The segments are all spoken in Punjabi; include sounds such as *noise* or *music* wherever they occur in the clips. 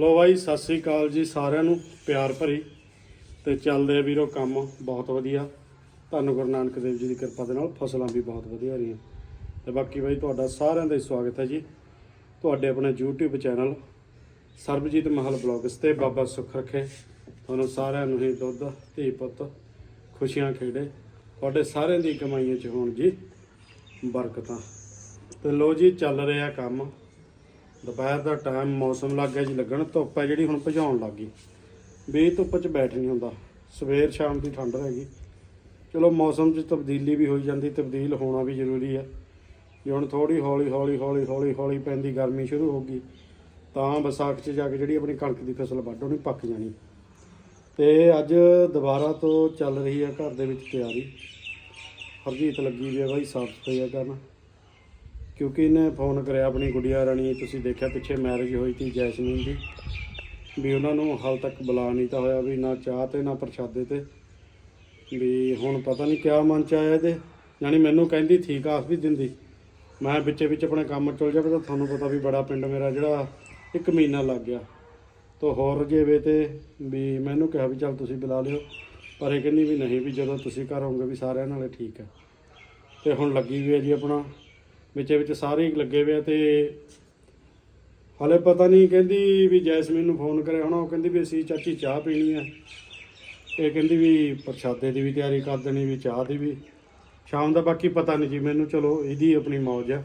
ਲੋ ਬਾਈ, ਸਤਿ ਸ੍ਰੀ ਅਕਾਲ ਜੀ ਸਾਰਿਆਂ ਨੂੰ, ਪਿਆਰ ਭਰੀ। ਤੇ ਚੱਲਦੇ ਆ ਵੀਰੋ ਕੰਮ, ਬਹੁਤ ਵਧੀਆ। ਤੁਹਾਨੂੰ ਗੁਰੂ ਨਾਨਕ ਦੇਵ ਜੀ ਦੀ ਕਿਰਪਾ ਦੇ ਨਾਲ ਫਸਲਾਂ ਵੀ ਬਹੁਤ ਵਧੀਆ ਰਹੀਆਂ। ਤੇ ਬਾਕੀ ਬਾਈ, ਤੁਹਾਡਾ ਸਾਰਿਆਂ ਦਾ ਹੀ ਸਵਾਗਤ ਹੈ ਜੀ। ਤੁਹਾਡੇ ਆਪਣੇ YouTube ਚੈਨਲ, ਸਰਬਜੀਤ ਮਹਲ ਬਲੌਗਸ ਤੇ ਬਾਬਾ ਸੁੱਖ ਰੱਖੇ। ਤੁਹਾਨੂੰ ਸਾਰਿਆਂ ਨੂੰ ਹੀ ਦੁੱਧ, ਧੀ ਪੁੱਤ, ਖੁਸ਼ੀਆਂ ਖੇੜੇ ਤੁਹਾਡੇ ਸਾਰਿਆਂ ਦੀ ਕਮਾਈਆਂ 'ਚ ਹੋਣ ਜੀ ਬਰਕਤਾਂ। ਤੇ ਲੋ ਜੀ, ਚੱਲ ਰਿਹਾ ਕੰਮ। ਦੁਪਹਿਰ ਦਾ ਟਾਈਮ ਮੌਸਮ ਲੱਗ ਗਿਆ ਜੀ, ਲੱਗਣ ਧੁੱਪ ਹੈ ਜਿਹੜੀ ਹੁਣ ਭਜਾਉਣ ਲੱਗ ਗਈ। ਵੀ ਧੁੱਪ 'ਚ ਬੈਠ ਨਹੀਂ ਹੁੰਦਾ। ਸਵੇਰ ਸ਼ਾਮ ਦੀ ਠੰਡ ਰਹਿ ਗਈ। ਚਲੋ ਮੌਸਮ 'ਚ ਤਬਦੀਲੀ ਵੀ ਹੋਈ ਜਾਂਦੀ, ਤਬਦੀਲ ਹੋਣਾ ਵੀ ਜ਼ਰੂਰੀ ਹੈ। ਜੇ ਹੁਣ ਥੋੜੀ ਹੌਲੀ ਹੌਲੀ ਹੌਲੀ ਹੌਲੀ ਹੌਲੀ ਪੈਂਦੀ ਗਰਮੀ ਸ਼ੁਰੂ ਹੋ ਗਈ, ਤਾਂ ਵਿਸਾਖ 'ਚ ਜਾ ਕੇ ਜਿਹੜੀ ਆਪਣੀ ਕਣਕ ਦੀ ਫਸਲ ਵੱਢ ਹੋਣੀ ਪੱਕ ਜਾਣੀ। ਤੇ ਅੱਜ ਦੁਬਾਰਾ ਤੋਂ ਚੱਲ ਰਹੀ ਹੈ ਘਰ ਦੇ ਵਿੱਚ ਤਿਆਰੀ। ਹਰਜੀਤ ਲੱਗੀ ਵੀ ਹੈ ਬਾਈ, ਸਾਫ਼ ਸਫ਼ਾਈ ਕਰਨ। ਕਿਉਂਕਿ ਇਹਨੇ ਫੋਨ ਕਰਿਆ ਆਪਣੀ ਗੁੜੀਆ ਰਾਣੀ, ਤੁਸੀਂ ਦੇਖਿਆ ਪਿੱਛੇ ਮੈਰਿਜ ਹੋਈ ਸੀ ਜੈਸਮੀਨ ਦੀ, ਵੀ ਉਹਨਾਂ ਨੂੰ ਹਾਲ ਤੱਕ ਬੁਲਾ ਨਹੀਂ ਤਾਂ ਹੋਇਆ ਵੀ ਨਾ ਚਾਹ ਤੇ, ਨਾ ਪ੍ਰਸ਼ਾਦੇ ਤੇ, ਵੀ ਹੁਣ ਪਤਾ ਨਹੀਂ ਕਿਆ ਮਨ ਚ ਆਇਆ ਇਹਦੇ। ਯਾਨੀ ਮੈਨੂੰ ਕਹਿੰਦੀ ਠੀਕ ਆਸ ਵੀ ਦਿੰਦੀ। ਮੈਂ ਵਿੱਚੇ ਵਿੱਚ ਆਪਣੇ ਕੰਮ ਚਲ ਜਾਵੇ ਤਾਂ ਤੁਹਾਨੂੰ ਪਤਾ ਵੀ ਬੜਾ ਪਿੰਡ ਮੇਰਾ ਜਿਹੜਾ ਇੱਕ ਮਹੀਨਾ ਲੱਗ ਗਿਆ। ਤੋ ਹੋਰ ਜੇਵੇ ਤੇ ਵੀ ਮੈਨੂੰ ਕਿਹਾ ਵੀ ਚੱਲ ਤੁਸੀਂ ਬੁਲਾ ਲਿਓ, ਪਰ ਇਹ ਕਹਿੰਦੀ ਵੀ ਨਹੀਂ ਵੀ ਜਦੋਂ ਤੁਸੀਂ ਘਰ ਹੋਵੋਗੇ ਵੀ ਸਾਰਿਆਂ ਨਾਲੇ ਠੀਕ ਹੈ ਤੇ ਹੁਣ ਲੱਗੀ ਵੀ ਹੈ ਜੀ ਆਪਣਾ। ਵਿੱਚੇ ਵਿੱਚ ਸਾਰੇ ਹੀ ਲੱਗੇ ਹੋਏ ਆ ਤੇ ਹਲੇ ਪਤਾ ਨਹੀਂ ਕਹਿੰਦੀ ਵੀ ਜੈਸਮੀਨ ਨੂੰ ਫੋਨ ਕਰਿਆ ਹੋਣਾ, ਉਹ ਕਹਿੰਦੀ ਵੀ ਅਸੀਂ ਚਾਚੀ ਚਾਹ ਪੀਣੀ ਆ। ਇਹ ਕਹਿੰਦੀ ਵੀ ਪ੍ਰਸ਼ਾਦੇ ਦੀ ਵੀ ਤਿਆਰੀ ਕਰ ਦੇਣੀ, ਵੀ ਚਾਹ ਦੀ ਵੀ। ਸ਼ਾਮ ਦਾ ਬਾਕੀ ਪਤਾ ਨਹੀਂ ਜੀ, ਮੈਨੂੰ ਚਲੋ ਇਹਦੀ ਆਪਣੀ ਮੌਜ ਆ,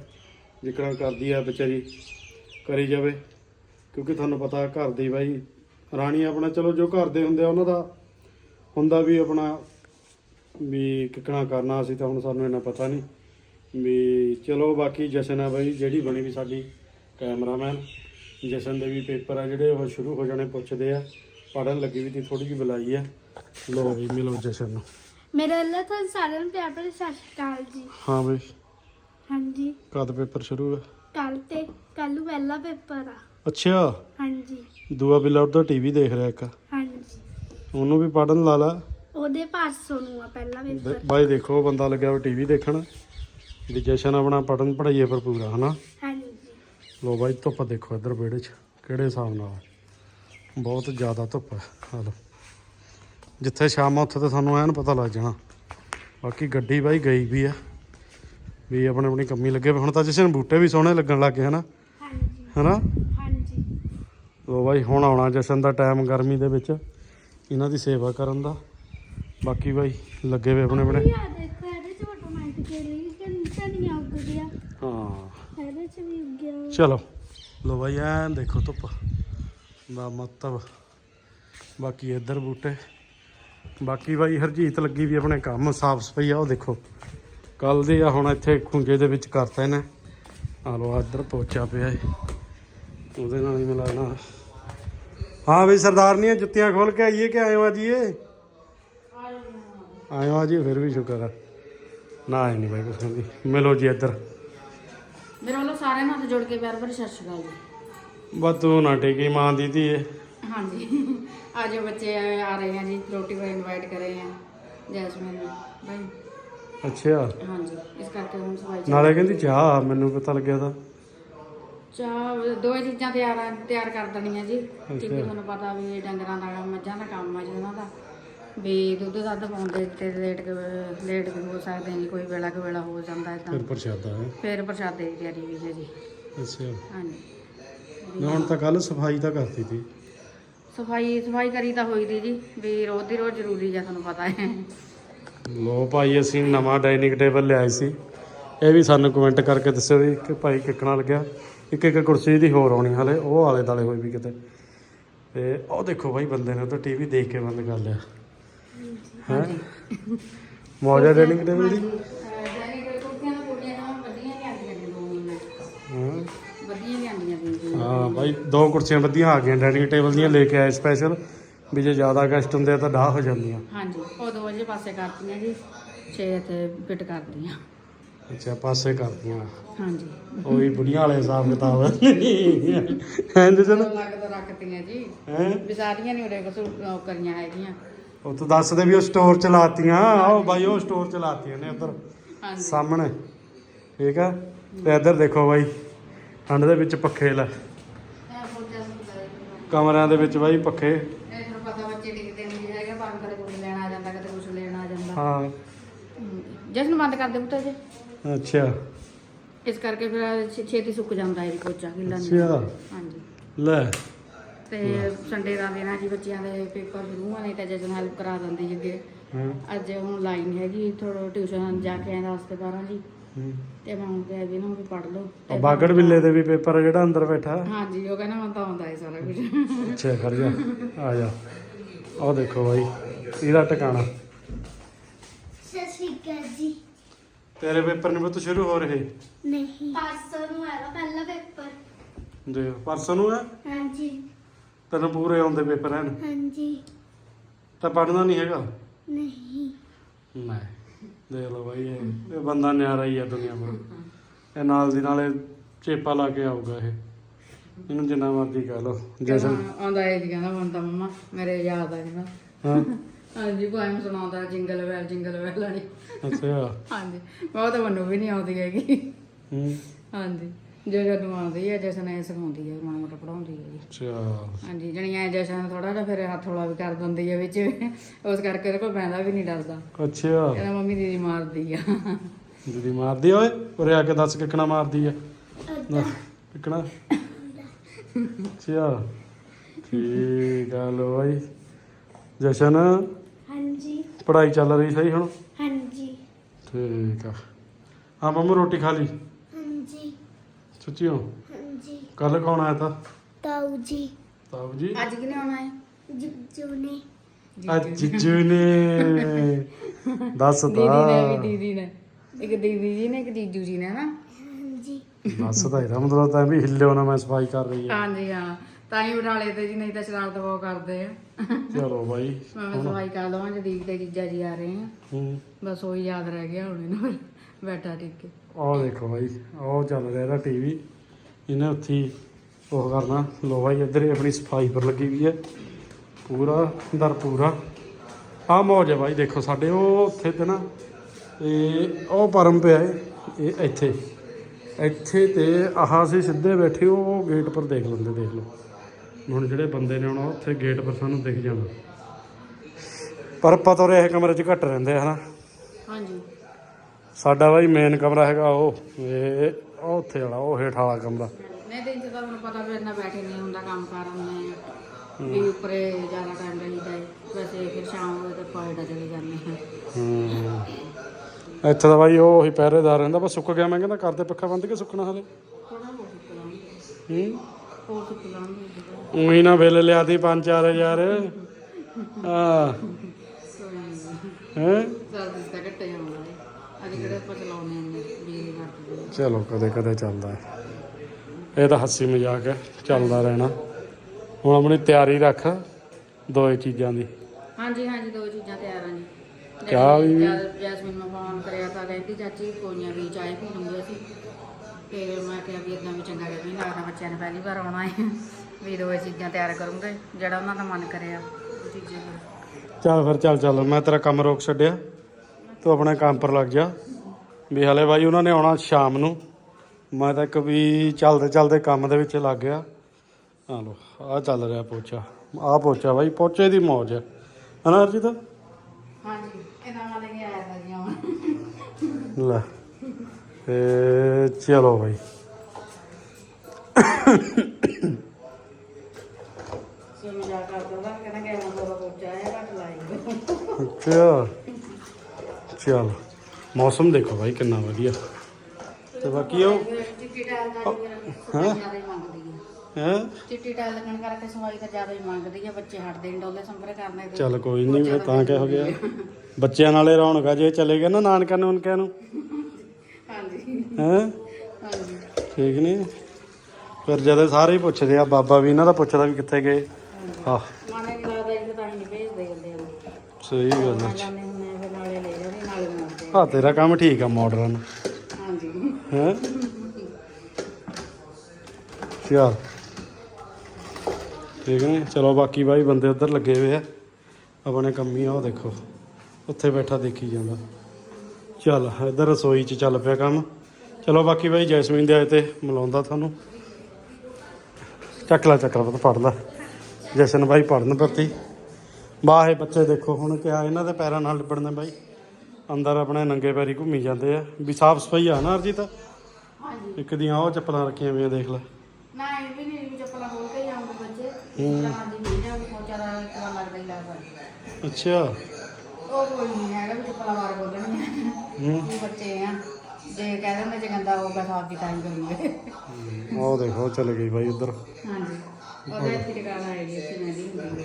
ਜਿਕਰਾਂ ਕਰਦੀ ਆ ਵਿਚਾਰੀ, ਕਰੀ ਜਾਵੇ। ਕਿਉਂਕਿ ਤੁਹਾਨੂੰ ਪਤਾ ਘਰ ਦੀ ਬਾਈ, ਰਾਣੀ ਆਪਣਾ ਚਲੋ ਜੋ ਘਰ ਦੇ ਹੁੰਦੇ ਆ, ਉਹਨਾਂ ਦਾ ਹੁੰਦਾ ਵੀ ਆਪਣਾ ਵੀ ਕਿਕਣਾ ਕਰਨਾ, ਅਸੀਂ ਤਾਂ ਹੁਣ ਸਾਨੂੰ ਇਹਨਾਂ ਪਤਾ ਨਹੀਂ। ਵੀ ਚਲੋ ਬਾਕੀ ਜਸ਼ਨ ਆ ਬਾਈ ਜਿਹੜੀ ਬਣੀ ਵੀ ਸਾਡੀ ਕੈਮਰਾਮੈਨ। ਜਸ਼ਨ ਦੇ ਵੀ ਪੇਪਰ ਆ ਜਿਹੜੇ ਉਹ ਸ਼ੁਰੂ ਹੋ ਜਾਣੇ ਪੁੱਛਦੇ ਆ। ਪੜਨ ਲੱਗੀ ਵੀ ਤੀ ਥੋੜੀ ਜਿਹੀ ਬੁਲਾਈ ਆ। ਲੋ ਵੀ ਮਿਲੋ ਜਸ਼ਨ ਨੂੰ। ਮੇਰੇ ਅੱਲਾ ਤੁਹਾਨੂੰ ਸਾਰਿਆਂ ਨੂੰ ਪਿਆਰ ਭਰੀ ਸਤਿ ਸ਼੍ਰੀ ਅਕਾਲ ਜੀ। ਹਾਂ ਬਈ। ਹਾਂਜੀ। ਕਦ ਪੇਪਰ ਸ਼ੁਰੂ ਹੈ ਕੱਲ ਤੇ ਕੱਲ ਨੂੰ ਪਹਿਲਾ ਪੇਪਰ ਆ। ਅੱਛਾ। ਹਾਂਜੀ। ਦੂਆ ਬਿੱਲਾ ਉਹਦਾ ਟੀਵੀ ਦੇਖ ਰਿਹਾ ਇੱਕ। ਹਾਂਜੀ। ਉਹਨੂੰ ਵੀ ਪੜਨ ਲਾ ਲਾ। ਉਹਦੇ ਪਰਸੋਂ ਨੂੰ ਆ ਪਹਿਲਾ ਪੇਪਰ। ਬਾਈ ਦੇਖੋ ਬੰਦਾ ਲੱਗਿਆ ਉਹ ਟੀਵੀ ਦੇਖਣ। ਵੀ ਜਸ਼ਨ ਆਪਣਾ ਪੜਨ ਪੜਾਈਏ ਪਰ ਪੂਰਾ ਹਨਾ? ਹਾਂਜੀ। ਲੋ ਬਾਈ ਧੁੱਪ ਦੇਖੋ ਇੱਧਰ ਵਿਹੜੇ 'ਚ ਕਿਹੜੇ ਹਿਸਾਬ ਨਾਲ ਬਹੁਤ ਜ਼ਿਆਦਾ ਧੁੱਪ ਹੈ ਆ ਲਓ। ਜਿੱਥੇ ਸ਼ਾਮ ਆ ਉੱਥੇ ਤਾਂ ਸਾਨੂੰ ਐਨ ਪਤਾ ਲੱਗ ਜਾਣਾ। ਬਾਕੀ ਗੱਡੀ ਬਾਈ ਗਈ ਵੀ ਆ ਵੀ ਆਪਣੇ ਆਪਣੀ ਕੰਮੀ ਲੱਗੇ। ਹੁਣ ਤਾਂ ਜਿਸਨ ਬੂਟੇ ਵੀ ਸੋਹਣੇ ਲੱਗਣ ਲੱਗ ਗਏ ਹਨਾ? ਹਾਂਜੀ। ਹਨਾ? ਹਾਂਜੀ। ਲੋ ਬਾਈ ਹੁਣ ਆਉਣਾ ਜਸ਼ਨ ਦਾ ਟਾਈਮ ਗਰਮੀ ਦੇ ਵਿੱਚ ਇਹਨਾਂ ਦੀ ਸੇਵਾ ਕਰਨ ਦਾ। ਬਾਕੀ ਬਾਈ ਲੱਗੇ ਹੋਏ ਆਪਣੇ ਆਪਣੇ ਆ ਦੇਖੋ ਇਹਦੇ ਚ ਆਟੋਮੈਟਿਕਲੀ ਧਨੀਆ ਉੱਗ ਗਿਆ ਹਾਂ ਇਹਦੇ ਚ ਵੀ ਗਿਆ ਚਲੋ। ਲੋ ਬਾਈ, ਐਨ ਦੇਖੋ ਧੁੱਪ। ਦਾ ਮਹੱਤਵ ਬਾਕੀ ਇੱਧਰ ਬੂਟੇ। ਬਾਕੀ ਬਾਈ, ਹਰਜੀਤ ਲੱਗੀ ਵੀ ਆਪਣੇ ਕੰਮ, ਸਾਫ਼ ਸਫ਼ਾਈ ਆ, ਉਹ ਦੇਖੋ। ਕੱਲ ਦੇ ਆ, ਹੁਣ ਇੱਥੇ ਖੁੰਝੇ ਦੇ ਵਿੱਚ ਕਰਤਾ ਇਹਨੇ। ਆ ਲੋ ਇੱਧਰ ਪੋਚਾ ਪਿਆ ਏ। ਉਹਦੇ ਨਾਲ ਹੀ ਮਿਲਾਣਾ ਹਾਂ ਬਈ ਸਰਦਾਰਨੀਆਂ ਜੁੱਤੀਆਂ ਖੋਲ ਕੇ ਆਈਏ ਕਿ ਆਏ ਆ ਜੀ ਇਹ? ਆਏ ਹੋ ਜੀ ਫਿਰ ਵੀ ਸ਼ੁਕਰ ਆ। ਨਾ, ਆਏ ਨਹੀਂ ਬਾਈ, ਕੁਛ ਨਹੀਂ ਮਿਲੋ ਜੀ ਇੱਧਰ। ਮੇਰੇ ਵੱਲੋਂ ਸਾਰਿਆਂ ਨੂੰ ਹੱਥ ਜੋੜ ਕੇ ਪਿਆਰ ਭਰੀ ਸਤਿ ਸ਼੍ਰੀ ਅਕਾਲ ਜੀ। ਬਸ ਤੂੰ ਨਾ ਟੇਕੀ ਮਾਂ ਦੀ ਧੀ ਏ। ਹਾਂਜੀ *laughs* ਅੱਜ ਬੱਚੇ ਆ ਆ ਰਹੇ ਆ ਜੀ ਰੋਟੀ ਵਾਈ ਇਨਵਾਈਟ ਕਰੇ ਆ ਜੈਸਮੀਨ ਨੂੰ। ਬਾਈ। ਅੱਛਾ। ਹਾਂਜੀ ਇਸ ਕਰਕੇ ਹੁਣ ਸਫ਼ਾਈ ਚ ਨਾਲੇ ਕਹਿੰਦੀ ਚਾਹ ਮੈਨੂੰ ਪਤਾ ਲੱਗਿਆ ਤਾਂ। ਚਾਹ ਦੋ ਚੀਜ਼ਾਂ ਤਿਆਰ ਆ- ਤਿਆਰ ਕਰ ਦੇਣੀਆਂ ਜੀ। ਕਿਉਂਕਿ ਤੁਹਾਨੂੰ ਪਤਾ ਵੀ ਡੰਗਰਾਂ ਦਾ ਕੰਮ, ਮੱਝਾਂ ਦਾ ਕੰਮ ਆ ਜੀ ਉਹਨਾਂ ਦਾ। ਵੀ ਦੁੱਧ ਦੱਧ ਪਾਉਂਦੇ ਤੇ ਲੇਟ ਕੇ ਲੇਟ ਵੀ ਹੋ ਸਕਦੇ ਨੇ ਕੋਈ ਵੇਲਾ ਕੋਈ ਵੇਲਾ ਹੋ ਜਾਂਦਾ ਇਦਾਂ ਫਿਰ ਪ੍ਰਸ਼ਾਦਾ ਹੈ। ਫਿਰ ਪ੍ਰਸ਼ਾਦੇ ਦੀ ਤਿਆਰੀ ਵੀ ਹੈ ਜੀ। ਅੱਛਾ। ਹਾਂਜੀ। ਮੈਂ ਹੁਣ ਤਾਂ ਕੱਲ ਸਫ਼ਾਈ ਤਾਂ ਕਰਤੀ ਤੀ। ਸਫ਼ਾਈ ਸਫ਼ਾਈ ਕਰੀ ਤਾਂ ਹੋਈ ਦੀ ਜੀ ਵੀ ਰੋਜ਼ ਦੀ ਰੋਜ਼ ਜ਼ਰੂਰੀ ਹੈ ਤੁਹਾਨੂੰ ਪਤਾ ਹੈ। ਲੋ ਭਾਈ ਅਸੀਂ ਨਵਾਂ ਡਾਈਨਿੰਗ ਟੇਬਲ ਲਿਆਏ ਸੀ। ਇਹ ਵੀ ਸਾਨੂੰ ਕਮੈਂਟ ਕਰਕੇ ਦੱਸਿਓ ਵੀ ਕਿ ਭਾਈ ਕਿੱਕਣਾ ਲੱਗਿਆ। ਇੱਕ ਇੱਕ ਕੁਰਸੀ ਦੀ ਹੋਰ ਆਉਣੀ ਹਲੇ ਉਹ ਆਲੇ ਦਾਲੇ ਹੋਈ ਵੀ ਕਿਤੇ। ਤੇ ਉਹ ਦੇਖੋ ਭਾਈ ਬੰਦੇ ਨੇ ਤਾਂ ਟੀਵੀ ਦੇਖ ਕੇ ਬੰਦ ਕਰ ਲਿਆ। ਹੈ? ਮੌਜਾ ਡਾਈਨਿੰਗ ਟੇਬਲ ਦੀ ਜੀ ਹਾਂ। ਜੀ ਜੀ ਭਾਈ ਦੋ ਕੁਰਸੀਆਂ ਵਧੀਆ ਆ ਗਈਆਂ ਡਾਈਨਿੰਗ ਟੇਬਲ ਦੀਆਂ ਲੈ ਕੇ ਆਏ ਸਪੈਸ਼ਲ ਵੀ ਜੇ ਜ਼ਿਆਦਾ ਗੈਸਟ ਹੁੰਦੇ ਆ ਤਾਂ ਡਾਹ ਹੋ ਜਾਂਦੀਆਂ। ਹਾਂਜੀ ਉਹ ਦੋ ਵਜੇ ਪਾਸੇ ਕਰਤੀਆਂ ਜੀ 6 ਤੇ ਫਿੱਟ ਕਰਤੀਆਂ। ਅੱਛਾ ਪਾਸੇ ਕਰਦੀਆਂ ਹਾਂਜੀ। ਉਹ ਵੀ ਬੁੜੀਆਂ ਵਾਲੇ ਹਿਸਾਬ ਕਿਤਾਬ ਹੈ ਜਨ ਲੱਗ ਤਾਂ ਰੱਖਤੀਆਂ ਜੀ। ਹੈ? ਵੀ ਸਾਰੀਆਂ ਨਹੀਂ ਉਰੇ ਉਹ ਕਰੀਆਂ ਹੈਗੀਆਂ। ਉਹ ਤਾਂ ਦੱਸਦੇ ਵੀ ਉਹ ਸਟੋਰ ਚਲਾਤੀਆਂ। ਆਓ ਬਾਈ ਉਹ ਸਟੋਰ ਚਲਾਤੀਆਂ ਨੇ ਉੱਧਰ ਹਾਂਜੀ। ਸਾਹਮਣੇ। ਠੀਕ ਆ? ਤੇ ਇੱਧਰ ਦੇਖੋ ਬਾਈ ਠੰਡ ਦੇ ਵਿੱਚ ਪੱਖੇ ਲੈ। ਕਮਰਿਆਂ ਦੇ ਵਿੱਚ ਬਾਈ ਪੱਖੇ। ਤੁਹਾਨੂੰ ਪਤਾ ਬੱਚੇ ਡਿੱਗਦੇ ਨਹੀਂ ਹੈਗੇ ਪਰ ਕਦੇ ਕੁਝ ਲੈਣ ਆ ਜਾਂਦਾ ਕਦੇ ਕੁਝ ਲੈਣ ਆ ਜਾਂਦਾ। ਹਾਂ। ਜਿਸ ਨੂੰ ਬੰਦ ਕਰ ਦੇ ਪੁੱਤ ਜੀ ਅੱਛਾ। ਇਸ ਕਰਕੇ ਫਿਰ ਛੇਤੀ ਸੁੱਕ ਜਾਂਦਾ ਇਹ ਕੋਚਾ ਗਿੱਲਾ ਨਹੀਂ। ਅੱਛਾ। ਹਾਂਜੀ। ਲੈ। ਤੇ ਸੰਡੇ ਦਾ ਦਿਨ ਆ ਜੀ ਬੱਚਿਆਂ ਦੇ ਪੇਪਰ ਸ਼ੁਰੂ ਹੋਣੇ ਤੇ ਜਜਨ ਹੈਲਪ ਕਰਾ ਦਿੰਦੀ ਜੀ ਅੱਗੇ। ਹਾਂ। ਅੱਜ ਹੁਣ ਲਾਈਨ ਹੈਗੀ ਥੋੜਾ ਟਿਊਸ਼ਨ ਜਾ ਕੇ ਆਏ 10 ਤੇ 12 ਜੀ। ਹੂੰ। ਤੇ ਮੈਂ ਹੁਣ ਕਿਹਾ ਵੀ ਵੀ ਪੜ ਲਓ। ਆ ਬਾਗੜ ਬਿੱਲੇ ਦੇ ਵੀ ਪੇਪਰ ਜਿਹੜਾ ਅੰਦਰ ਬੈਠਾ? ਹਾਂਜੀ ਉਹ ਕਹਿੰਦਾ ਮੈਨੂੰ ਤਾਂ ਆਉਂਦਾ ਹੈ ਸਾਰਾ ਕੁਝ ਅੱਛਾ ਖੜ ਜਾ ਆ ਜਾ। ਆਹ ਦੇਖੋ ਬਾਈ ਇਹਦਾ ਟਿਕਾਣਾ। ਸਤਿ ਸ਼੍ਰੀ ਅਕਾਲ ਜੀ। ਤੇਰੇ ਪੇਪਰ ਨੇ ਬਤ ਸ਼ੁਰੂ ਹੋ ਰਹੇ? ਨਹੀਂ। ਪਰਸੋਂ ਨੂੰ ਆਇਆ ਪਹਿਲਾ ਪੇਪਰ। ਦੇਖ ਪਰਸੋਂ ਨੂੰ ਹੈ ਹਾਂਜੀ। ਤੈਨੂੰ ਪੂਰੇ ਆਉਂਦੇ ਪੇਪਰ ਹਨ ਹਾਂਜੀ। ਤਾਂ ਪੜਨਾ ਨਹੀਂ ਹੈਗਾ? ਨਹੀਂ। ਮੈਂ ਦੇਖ ਲਓ ਬਾਈ ਇਹ ਇਹ ਬੰਦਾ ਨਿਆਰਾ ਹੀ ਆ ਦੁਨੀਆ ਪਰ ਇਹ ਨਾਲ ਦੀ ਨਾਲੇ ਚੇਪਾ ਲਾ ਕੇ ਆਊਗਾ ਇਹ। ਇਹਨੂੰ ਜਿੰਨਾ ਮਰਜ਼ੀ ਕਹਿ ਲਓ ਜਸ਼ਨ। ਆਉਂਦਾ ਹੈ ਜੀ ਕਹਿੰਦਾ ਮੈਨੂੰ ਤਾਂ ਮੰਮਾ ਮੇਰੇ ਯਾਦ ਆ ਜਾਂਦਾ ਹਾਂ। ਹਾਂਜੀ ਪੋਇਮ ਸੁਣਾਉਂਦਾ ਜਿੰਗਲ ਬੈਲ ਜਿੰਗਲ ਬੈਲ ਵਾਲੀ। ਅੱਛਾ। ਹਾਂਜੀ। ਉਹ ਤਾਂ ਮੈਨੂੰ ਵੀ ਨਹੀਂ ਆਉਂਦੀ ਹੈਗੀ। ਹੂੰ। ਹਾਂਜੀ। ਜੋ ਜਦੋਂ ਆਉਂਦੀ ਹੈ ਜਸ਼ਨ ਐ ਸਿਖਾਉਂਦੀ ਹੈ ਮਾੜਾ ਮੋਟਾ ਪੜਾਉਂਦੀ ਹੈ ਜੀ। ਅੱਛਾ। ਹਾਂਜੀ ਜਣੀ ਐ ਜਸ਼ਨ ਥੋੜਾ ਜਿਹਾ ਫਿਰ ਹੱਥ ਹੌਲਾ ਵੀ ਕਰ ਦਿੰਦੀ ਹੈ ਵਿੱਚ। ਉਸ ਕਰਕੇ ਉਹਦੇ ਕੋਲ ਬੈਂਦਾ ਵੀ ਨਹੀਂ ਡਰਦਾ। ਅੱਛਾ। ਕਹਿੰਦਾ ਮੰਮੀ ਦੀਦੀ ਮਾਰਦੀ ਆ। ਦੀਦੀ ਮਾਰਦੀ ਆ ਓਏ ਉਰੇ ਆ ਕੇ ਦੱਸ ਕਿੱਕਣਾ ਮਾਰਦੀ ਆ। ਦੱਸ, ਕਿੱਕਣਾ। ਅੱਛਾ। ਠੀਕ ਆ ਲੋ ਬਾਈ। ਜਸ਼ਨ ਹਾਂਜੀ। ਪੜ੍ਹਾਈ ਚੱਲ ਰਹੀ ਸਹੀ ਹੁਣ? ਹਾਂਜੀ। ਠੀਕ ਆ। ਹਾਂ ਮੰਮੀ ਰੋਟੀ ਖਾ ਲਈ? ਹਾਂਜੀ ਸੱਚੀ ਹੋ? ਹਾਂਜੀ। ਕੱਲ ਕੌਣ ਆਇਆ ਤਾ? ਤਾਊ ਜੀ। ਤਾਬ ਜੀ? ਅੱਜ ਕਿਨੇ ਆਉਣਾ ਹੈ? ਜੁਜੂ ਨੇ। ਅੱਜ ਜੀਜੂ ਨੇ। ਦੱਸ ਦੀਦੀ ਨੇ ਵੀ ਤਾ ਦੀਦੀ ਨੇ। ਇੱਕ ਦੀਦੀ ਜੀ ਨੇ ਇੱਕ ਜੀਜੂ ਜੀ ਨੇ ਨਾ? ਹਾਂਜੀ। ਦੱਸ ਤਾ ਇਹਦਾ ਮਤਲਬ ਤਾਂ ਵੀ ਹਿੱਲਿਓ ਨਾ ਮੈਂ ਸਫ਼ਾਈ ਕਰ ਰਹੀ ਆ ਹਾਂਜੀ ਹਾਂ। ਤਾਂ ਹੀ ਬਿਠਾ ਲਏ ਤੇ ਜੀ ਨਹੀਂ ਤਾਂ ਸ਼ਰਾਰਤ ਬਹੁਤ ਕਰਦੇ ਆ। ਚਲੋ ਬਾਈ। ਮੈਂ ਸਫ਼ਾਈ ਕਰ ਲਵਾਂ ਜਦੀਕ ਤੇ ਜੀਜਾ ਜੀ ਆ ਰਹੇ ਆ। ਹੂੰ। ਬਸ ਉਹੀ ਯਾਦ ਰਹਿ ਗਿਆ ਹੁਣ ਇਹਨੂੰ ਬੈਠਾ ਟਿਕ ਆਹ ਦੇਖੋ ਬਾਈ, ਆਹ ਚੱਲ ਰਿਹਾ ਇਹਦਾ ਟੀਵੀ ਇਹਨੇ ਉੱਥੇ ਹੀ ਉਹ ਕਰਨਾ ਲੋ ਬਾਈ, ਇੱਧਰ ਹੀ ਆਪਣੀ ਸਫ਼ਾਈ ਪਰ ਲੱਗੀ ਵੀ ਹੈ। ਪੂਰਾ, ਦਰ ਪੂਰਾ। ਆਹ ਮੌਜ ਹੈ ਬਾਈ, ਦੇਖੋ ਸਾਡੇ, ਉਹ ਉੱਥੇ ਤੇ ਨਾ ਇਹ ਉਹ ਪਰਮ ਪਿਆ ਹੈ, ਇਹ ਇੱਥੇ। ਇੱਥੇ ਤੇ ਆਹ ਅਸੀਂ ਸਿੱਧੇ ਬੈਠੇ, ਉਹ ਗੇਟ ਪਰ ਦੇਖ ਲੈਂਦੇ, ਦੇਖ ਲਓ। ਹੁਣ ਜਿਹੜੇ ਬੰਦੇ ਨੇ ਆਉਣਾ, ਉੱਥੇ ਗੇਟ ਪਰ ਸਾਨੂੰ ਦਿਖ ਜਾਣਾ। ਪਰ ਪਤਾ ਰਿਹਾ ਕਮਰੇ 'ਚ ਘੱਟ ਰਹਿੰਦੇ ਆ, ਹਨਾ? ਹਾਂਜੀ। ਸਾਡਾ ਬਾਈ ਮੇਨ ਕਮਰਾ ਹੈਗਾ ਉਹ ਇਹ ਉਹ ਉੱਥੇ ਵਾਲਾ ਉਹ ਹੇਠ ਵਾਲਾ ਕਮਰਾ। ਨਹੀਂ ਦਿਨ ਚ ਤਾਂ ਤੁਹਾਨੂੰ ਪਤਾ ਵੀ ਇੰਨਾ ਬੈਠੇ ਨਹੀਂ ਹੁੰਦਾ ਕੰਮ ਕਰ ਹੁੰਦੇ ਆ ਵੀ ਉੱਪਰੇ ਜ਼ਿਆਦਾ ਟਾਈਮ ਰਹੀਦਾ ਹੈ ਵੈਸੇ ਫਿਰ ਸ਼ਾਮ ਹੋਵੇ ਤਾਂ ਪਾਇਡਾ ਚਲੇ ਜਾਂਦੇ ਹਾਂ। ਹੂੰ। ਇੱਥੇ ਤਾਂ ਬਾਈ ਉਹ ਹੀ ਪਹਿਰੇਦਾਰ ਰਹਿੰਦਾ ਬਸ ਸੁੱਕ ਗਿਆ। ਮੈਂ ਕਹਿੰਦਾ ਕਰਦੇ ਪੱਖਾ ਬੰਦ ਕੇ ਸੁੱਕਣਾ ਹਲੇ। ਹੂੰ। ਉਹੀ ਨਾ ਬਿੱਲ ਲਿਆਦੀ 5-4000 ਹਾਂ। ਹੈ? ਸਰਦੀ ਤਾਂ ਘੱਟੇ ਆਉਂਦਾ ਹੈ ਅੱਜ ਕਿਹੜੇ ਆਪਾਂ ਚਲਾਉਨੇ ਨੇ ਬਿਜਲੀ ਵਰਤਦੇ ਚਲੋ ਕਦੇ ਕਦੇ ਚੱਲਦਾ ਹੈ। ਇਹ ਤਾਂ ਹੱਸੀ ਮਜ਼ਾਕ ਹੈ ਚੱਲਦਾ ਰਹਿਣਾ। ਹੁਣ ਆਪਣੀ ਤਿਆਰੀ ਰੱਖ ਦੋਏ ਚੀਜ਼ਾਂ ਦੀ। ਹਾਂਜੀ ਹਾਂਜੀ ਦੋ ਚੀਜ਼ਾਂ ਤਿਆਰ ਆ ਜੀ। ਕਿਆ ਵੀ- ਜਦ ਜੈਸਮੀਨ ਨੂੰ ਫੋਨ ਕਰਿਆ ਤਾਂ ਕਹਿੰਦੀ ਚਾਚੀ ਕੋਈਆਂ ਵੀ ਚਾਹ ਪੀ ਲੂੰਗੇ ਅਸੀਂ ਫਿਰ ਮੈਂ ਕਿਹਾ ਵੀ ਇਦਾਂ ਵੀ ਚੰਗਾ ਨਹੀਂ ਲੱਗਦਾ ਬੱਚਿਆਂ ਨੇ ਪਹਿਲੀ ਵਾਰ ਆਉਣਾ ਹੈ ਵੀ ਦੋ ਚੀਜ਼ਾਂ ਤਿਆਰ ਕਰੂੰਗੇ। ਜਿਹੜਾ ਉਹਨਾਂ ਦਾ ਮਨ ਕਰਿਆ ਉਹ ਚੀਜ਼ਾਂ ਚੱਲ ਫਿਰ ਚੱਲ ਚੱਲ। ਮੈਂ ਤੇਰਾ ਕੰਮ ਰੋਕ ਛੱਡਿਆ। ਤੂੰ ਆਪਣੇ ਕੰਮ ਪਰ ਲੱਗ ਜਾ। ਵੀ ਹਲੇ ਬਾਈ ਉਹਨਾਂ ਨੇ ਆਉਣਾ ਸ਼ਾਮ ਨੂੰ। ਮੈਂ ਤਾਂ ਇੱਕ ਵੀ ਚੱਲਦੇ ਚੱਲਦੇ ਕੰਮ ਦੇ ਵਿੱਚ ਲੱਗ ਗਿਆ। ਆ ਲੋ ਆ ਚੱਲ ਰਿਹਾ ਪੋਚਾ। ਆ ਪੋਚਾ ਬਾਈ ਪੋਚੇ ਦੀ ਮੌਜ ਹੈ। ਹਨਾ ਅਰਜੀਤ? ਹਾਂਜੀ ਇਹਨਾਂ ਵਾਲੇ ਨਹੀਂ ਆਇਆ ਤਾਂ ਜੀ ਲੈ ਤੇ ਚਲੋ ਬਾਈ। ਸੋ ਮਜ਼ਾਕ ਕਰਦਾ ਤਾਂ ਕਹਿੰਦਾ ਕਿ ਇਹਨਾਂ ਦਾ ਪੋਚਾ ਆਇਆ ਘੱਟ ਲਾਈ। ਅੱਛਾ। ਚਲ। ਮੌਸਮ ਦੇਖੋ ਬਾਈ ਕਿੰਨਾ ਵਧੀਆ। ਤੇ ਬਾਕੀ ਉਹ ਚਿੱਟੀ ਟਾਇਲ ਦਾ ਜਿਹੜਾ ਜ਼ਿਆਦਾ ਹੀ ਮੰਗਦੀ ਹੈ ਹੈ? ਚਿੱਟੀ ਟਾਇਲ ਲੱਗਣ ਕਰਕੇ ਸਵਾਈ ਤਾਂ ਜ਼ਿਆਦਾ ਹੀ ਮੰਗਦੀ ਹੈ ਬੱਚੇ ਹਟਦੇ ਨਹੀਂ ਡੋਲੇ ਸੰਪਰੇ ਕਰਨੇ ਤੇ। ਚੱਲ ਕੋਈ ਨਹੀਂ ਮੈਂ ਤਾਂ ਕਿਹਾ ਹੋ ਗਿਆ ਬੱਚਿਆਂ ਨਾਲੇ ਰੌਣਕ ਆ ਜੇ ਚਲੇ ਗਏ ਨਾ ਨਾਨਕਿਆਂ ਨੂੰ ਉਨਕਿਆਂ ਨੂੰ। ਹਾਂਜੀ। ਹੈ? ਹਾਂਜੀ। ਠੀਕ ਨਹੀਂ ਫਿਰ ਜਦੋਂ ਸਾਰੇ ਹੀ ਪੁੱਛਦੇ ਆ ਬਾਬਾ ਵੀ ਇਹਨਾਂ ਦਾ ਪੁੱਛਦਾ ਵੀ ਕਿੱਥੇ ਗਏ। ਹਾਂ ਮਾਨੇ ਲੱਗਦਾ ਇਹ ਤਾਂ ਹੀ ਨਹੀਂ ਭੇਜਦੇ ਗੱਲੇ ਨੂੰ ਸਹੀ ਗੱਲ ਹੈ ਜਾਂਦੇ ਹੁੰਦੇ ਆ, ਫਿਰ ਨਾਲੇ ਲੈ ਜਾਂਦੇ ਹਾਂ ਤੇਰਾ ਕੰਮ ਠੀਕ ਆ ਮਾਡਰਨ ਹਾਂਜੀ। ਹੈ? ਚਲ। ਠੀਕ ਨੇ? ਚਲੋ ਬਾਕੀ ਬਾਈ ਬੰਦੇ ਉੱਧਰ ਲੱਗੇ ਹੋਏ ਆ। ਆਪਣੇ ਕੰਮੀ ਆ ਉਹ ਦੇਖੋ। ਉੱਥੇ ਬੈਠਾ ਦੇਖੀ ਜਾਂਦਾ। ਚੱਲ ਇੱਧਰ ਰਸੋਈ 'ਚ ਚੱਲ ਪਿਆ ਕੰਮ। ਚਲੋ ਬਾਕੀ ਬਾਈ ਜੈਸਮੀਨ ਦੇ ਆਏ ਤੇ ਮਿਲਾਉਂਦਾ ਤੁਹਾਨੂੰ। ਚੱਕ ਲੈ ਚੱਕ ਲੈ ਪੁੱਤ ਪੜ ਲੈ। ਜਸ਼ਨ ਬਾਈ ਪੜਨ ਪ੍ਰਤੀ ਬਾਹੇ ਬੱਚੇ ਦੇਖੋ ਹੁਣ ਕਿਆ ਇਹਨਾਂ ਦੇ ਪੈਰਾਂ ਨਾਲ ਲਿਬੜਨੇ ਬਾਈ। ਅੰਦਰ ਆਪਣੇ ਨੰਗੇ ਪੈਰੀ ਘੁੰਮੀ ਜਾਂਦੇ ਆ। ਵੀ ਸਾਫ਼ ਸਫ਼ਾਈ ਆ ਨਾ ਅਰਜੀਤ? ਹਾਂਜੀ। ਇੱਕ ਦੀਆਂ ਉਹ ਚੱਪਲਾਂ ਰੱਖੀਆਂ ਹੋਈਆਂ ਦੇਖ ਲੈ। ਨਾ ਇਹ ਵੀ ਨਹੀਂ ਵੀ ਚੱਪਲਾਂ ਖੋਲ ਕੇ ਜਾਉਂਗੇ ਬੱਚੇ। ਇਸ ਤਰ੍ਹਾਂ ਦੀ ਨਹੀਂ ਜਾਉਂਗੇ ਬਹੁਤ ਜ਼ਿਆਦਾ ਇੱਕ ਵਾਰ ਲੱਗਦਾ ਹੀ ਲੱਗਦਾ ਅੱਛਾ। ਉਹ ਕੋਈ ਨਹੀਂ ਹੈਗਾ ਵੀ ਚੱਪਲਾਂ ਮਾਰ ਬੋਲਣਗੇ ਹੂੰ। ਵੀ ਬੱਚੇ ਆ। ਜੇ ਕਹਿ ਦਿੰਦੇ ਜੇ ਗੰਦਾ ਹੋਊਗਾ ਸਾਫ਼ ਦੀ ਤਾਂ ਹੀ ਕਰੂੰਗੇ। ਉਹ ਦੇਖੋ ਚਲੇ ਗਈ ਬਾਈ ਉਧਰ। ਹਾਂਜੀ। ਉਹਦੇ ਇੱਥੇ ਟਿਕਾਣਾ ਹੈ ਜੀ ਇੱਥੇ ਦੀ ਹੁੰਦੀ।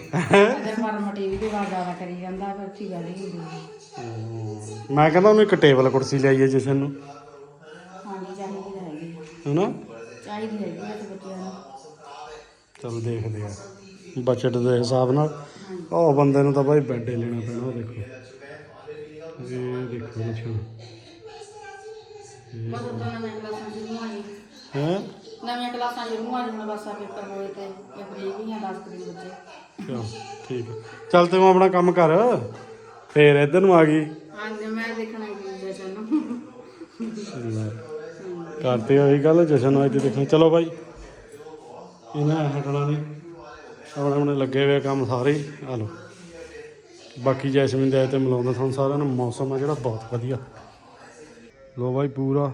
ਟੀਵੀ ਦੀ ਆਵਾਜ਼ ਜ਼ਿਆਦਾ ਕਰੀ ਜਾਂਦਾ ਫਿਰ ਅੱਛੀ ਗੱਲ ਹੀ ਹੁੰਦੀ। ਹੈ ਮੈਂ ਕਹਿੰਦਾ ਉਹਨੂੰ ਇੱਕ ਟੇਬਲ ਕੁਰਸੀ ਲਿਆਈਏ ਜਸ਼ਨ ਨੂੰ। ਹਾਂਜੀ ਚਾਹੀਦੀ ਤਾਂ ਹੈਗੀ। ਹੈਨਾ? ਚਾਹੀਦੀ ਹੈਗੀ ਆ ਤੇ ਬੱਚਿਆਂ ਨੂੰ। ਚਲ ਦੇਖਦੇ ਆ। ਬਜਟ ਦੇ ਹਿਸਾਬ ਨਾਲ। ਉਹ ਬੰਦੇ ਨੂੰ ਤਾਂ ਬਾਈ ਬੈੱਡ ਹੀ ਲੈਣਾ ਪੈਣਾ ਉਹ ਦੇਖੋ। ਇਹ ਦੇਖੋ ਨਿਸ਼ਾਨ ਬਸ ਉਦੋਂ ਨਵੀਆਂ ਕਲਾਸਾਂ ਸ਼ੁਰੂ ਹੋਣ ਹੈ? ਨਵੀਆਂ ਕਲਾਸਾਂ ਸ਼ੁਰੂ ਹੋਣ ਹੁਣ ਬਸ ਆ ਪੇਪਰ ਹੋਏ ਤੇ ਇਹ ਬਰੀਕ ਹੀ ਆ 10 ਕੁ ਦਿਨ ਬੱਚੇ। ਚਲ ਠੀਕ ਹੈ ਚੱਲ ਤੂੰ ਆਪਣਾ ਕੰਮ ਕਰ। ਫੇਰ ਇੱਧਰ ਨੂੰ ਆ ਗਈ। ਹਾਂਜੀ ਮੈਂ ਦੇਖਣਾ ਕਿ ਜਸ਼ਨ ਨੂੰ। ਕਰਤੇ ਹੋਈ ਗੱਲ ਜਸ਼ਨ ਨੂੰ ਅੱਜ ਦੇਖਣ। ਚਲੋ ਬਾਈ ਇਹਨਾਂ ਹਟਣਾ ਨਹੀਂ। ਆਪਣੇ ਆਪਣੇ ਲੱਗੇ ਹੋਏ ਆ ਕੰਮ ਸਾਰੇ। ਹੀ। ਆ ਲੋ ਬਾਕੀ ਜੈਸਮੀਨ ਦੇ ਤੇ ਮਿਲਾਉਂਦਾ ਤੁਹਾਨੂੰ ਸਾਰਿਆਂ ਨੂੰ। ਮੌਸਮ ਆ ਜਿਹੜਾ ਬਹੁਤ ਵਧੀਆ। ਲੋ ਬਾਈ ਪੂਰਾ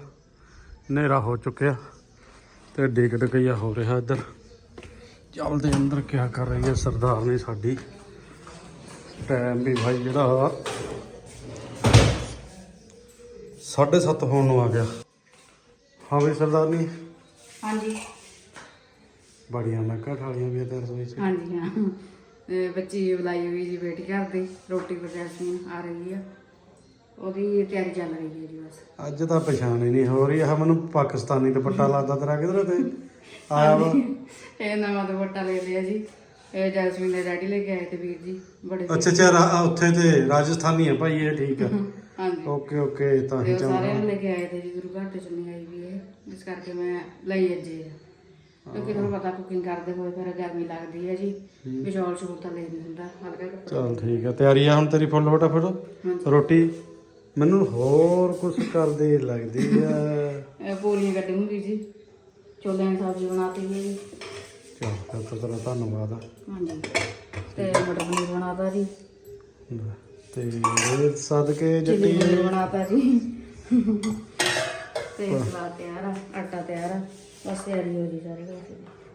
ਹਨੇਰਾ ਹੋ ਚੁੱਕਿਆ। ਤੇ ਡਿੱਗ ਡਕਈਆ ਹੋ ਰਿਹਾ ਇੱਧਰ। ਚੱਲਦੇ ਅੰਦਰ ਕਿਆ ਕਰ ਰਹੀ ਹੈ ਸਰਦਾਰ ਨੇ ਸਾਡੀ। ਟਾਈਮ ਵੀ ਭਾਈ ਜਿਹੜਾ 7:30 ਹੋਣ ਨੂੰ ਆ ਗਿਆ। ਹਾਂ ਵੀ ਸਰਦਾਰਨੀ? ਹਾਂਜੀ। ਬੜੀਆਂ ਮੈਂ ਘਰ ਵਾਲੀਆਂ ਵੀ ਤੇ ਰਸੋਈ ਚ। ਹਾਂਜੀ ਹਾਂ। ਤੇ ਬੱਚੀ ਬੁਲਾਈ ਹੋਈ ਜੀ ਵੇਟ ਕਰਦੇ ਰੋਟੀ ਪ੍ਰੋਸੈਸਿੰਗ ਆ ਰਹੀ ਆ। ਉਹਦੀ ਤਿਆਰੀ ਚੱਲ ਰਹੀ ਹੈ ਜੀ ਬਸ। ਅੱਜ ਤਾਂ ਪਛਾਣ ਹੀ ਨਹੀਂ ਹੋ ਰਹੀ ਆ ਮੈਨੂੰ ਪਾਕਿਸਤਾਨੀ ਦੁਪੱਟਾ ਲੱਗਦਾ ਤੇਰਾ ਕਿਧਰ ਤੇ? ਆਇਆ ਵਾ। ਇਹ ਨਵਾਂ ਦੁਪੱਟਾ ਲੈ ਲਿਆ ਜੀ। ਇਹ ਜੈਸਮੀਨ ਦੇ ਡੈਡੀ ਲੈ ਕੇ ਆਏ ਤੇ ਵੀਰ ਜੀ ਬੜੇ ਅੱਛਾ ਅੱਛਾ ਰਾ- ਉੱਥੇ ਤੇ ਰਾਜਸਥਾਨੀ ਆ ਭਾਈ ਇਹ ਠੀਕ ਆ। *laughs* ਹਾਂਜੀ। ਓਕੇ ਓਕੇ ਤਾਂ ਤੇ ਹੀ ਉਹ ਸਾਰਿਆਂ ਚੰਗਾ ਨੂੰ ਲੈ ਕੇ ਆਏ ਤੇ ਜੀ ਗੁਰੂ ਘਰ ਤੇ ਚੁੰਨੀ ਆਈ ਵੀ ਹੈ ਇਸ ਕਰਕੇ ਮੈਂ ਲਈ ਅੱਜੇ ਕਿਉਂਕਿ ਤੁਹਾਨੂੰ ਪਤਾ ਕੁਕਿੰਗ ਕਰਦੇ ਹੋਏ ਫਿਰ ਗਰਮੀ ਲੱਗਦੀ ਹੈ ਜੀ। ਵਿਸ਼ਾਲ ਸ਼ੂਟ ਤਾਂ ਲੈ ਨਹੀਂ ਹੁੰਦਾ ਹਲਕਾ ਕੱਪੜਾ ਚਲ ਠੀਕ ਆ ਤਿਆਰੀ ਆ ਹੁਣ ਤੇਰੀ ਫੁੱਲ ਫਟਾਫਟ? ਹਾਂਜੀ। ਰੋਟੀ? ਮੈਨੂੰ ਹੋਰ ਕੁਝ ਕਰਦੇ ਲੱਗਦੀ ਆ। ਇਹ ਪੂਰੀਆਂ ਕੱਢੂੰਗੀ ਜੀ। ਛੋਲਿਆਂ ਦੀ ਸਬਜ਼ੀ ਬਣਾਤੀ ਹੈ ਜੀ ਚਲ ਫਿਰ ਤਾਂ ਤੇਰਾ ਧੰਨਵਾਦ ਆ। ਹਾਂਜੀ। ਤੇ ਮਟਰ ਪਨੀਰ ਬਣਾਤਾ ਜੀ। ਤੇ ਇਹ ਸਦਕੇ ਚਿੱਲੀ ਜੱਟੀ ਪਨੀਰ ਬਣਾਤਾ ਜੀ। ਤੇ ਸਲਾਦ ਤਿਆਰ ਆ ਆਟਾ ਤਿਆਰ ਆ। ਬਸ ਤਿਆਰੀ ਹੋ ਜੀ ਸਾਰੇ ਪਾਸੇ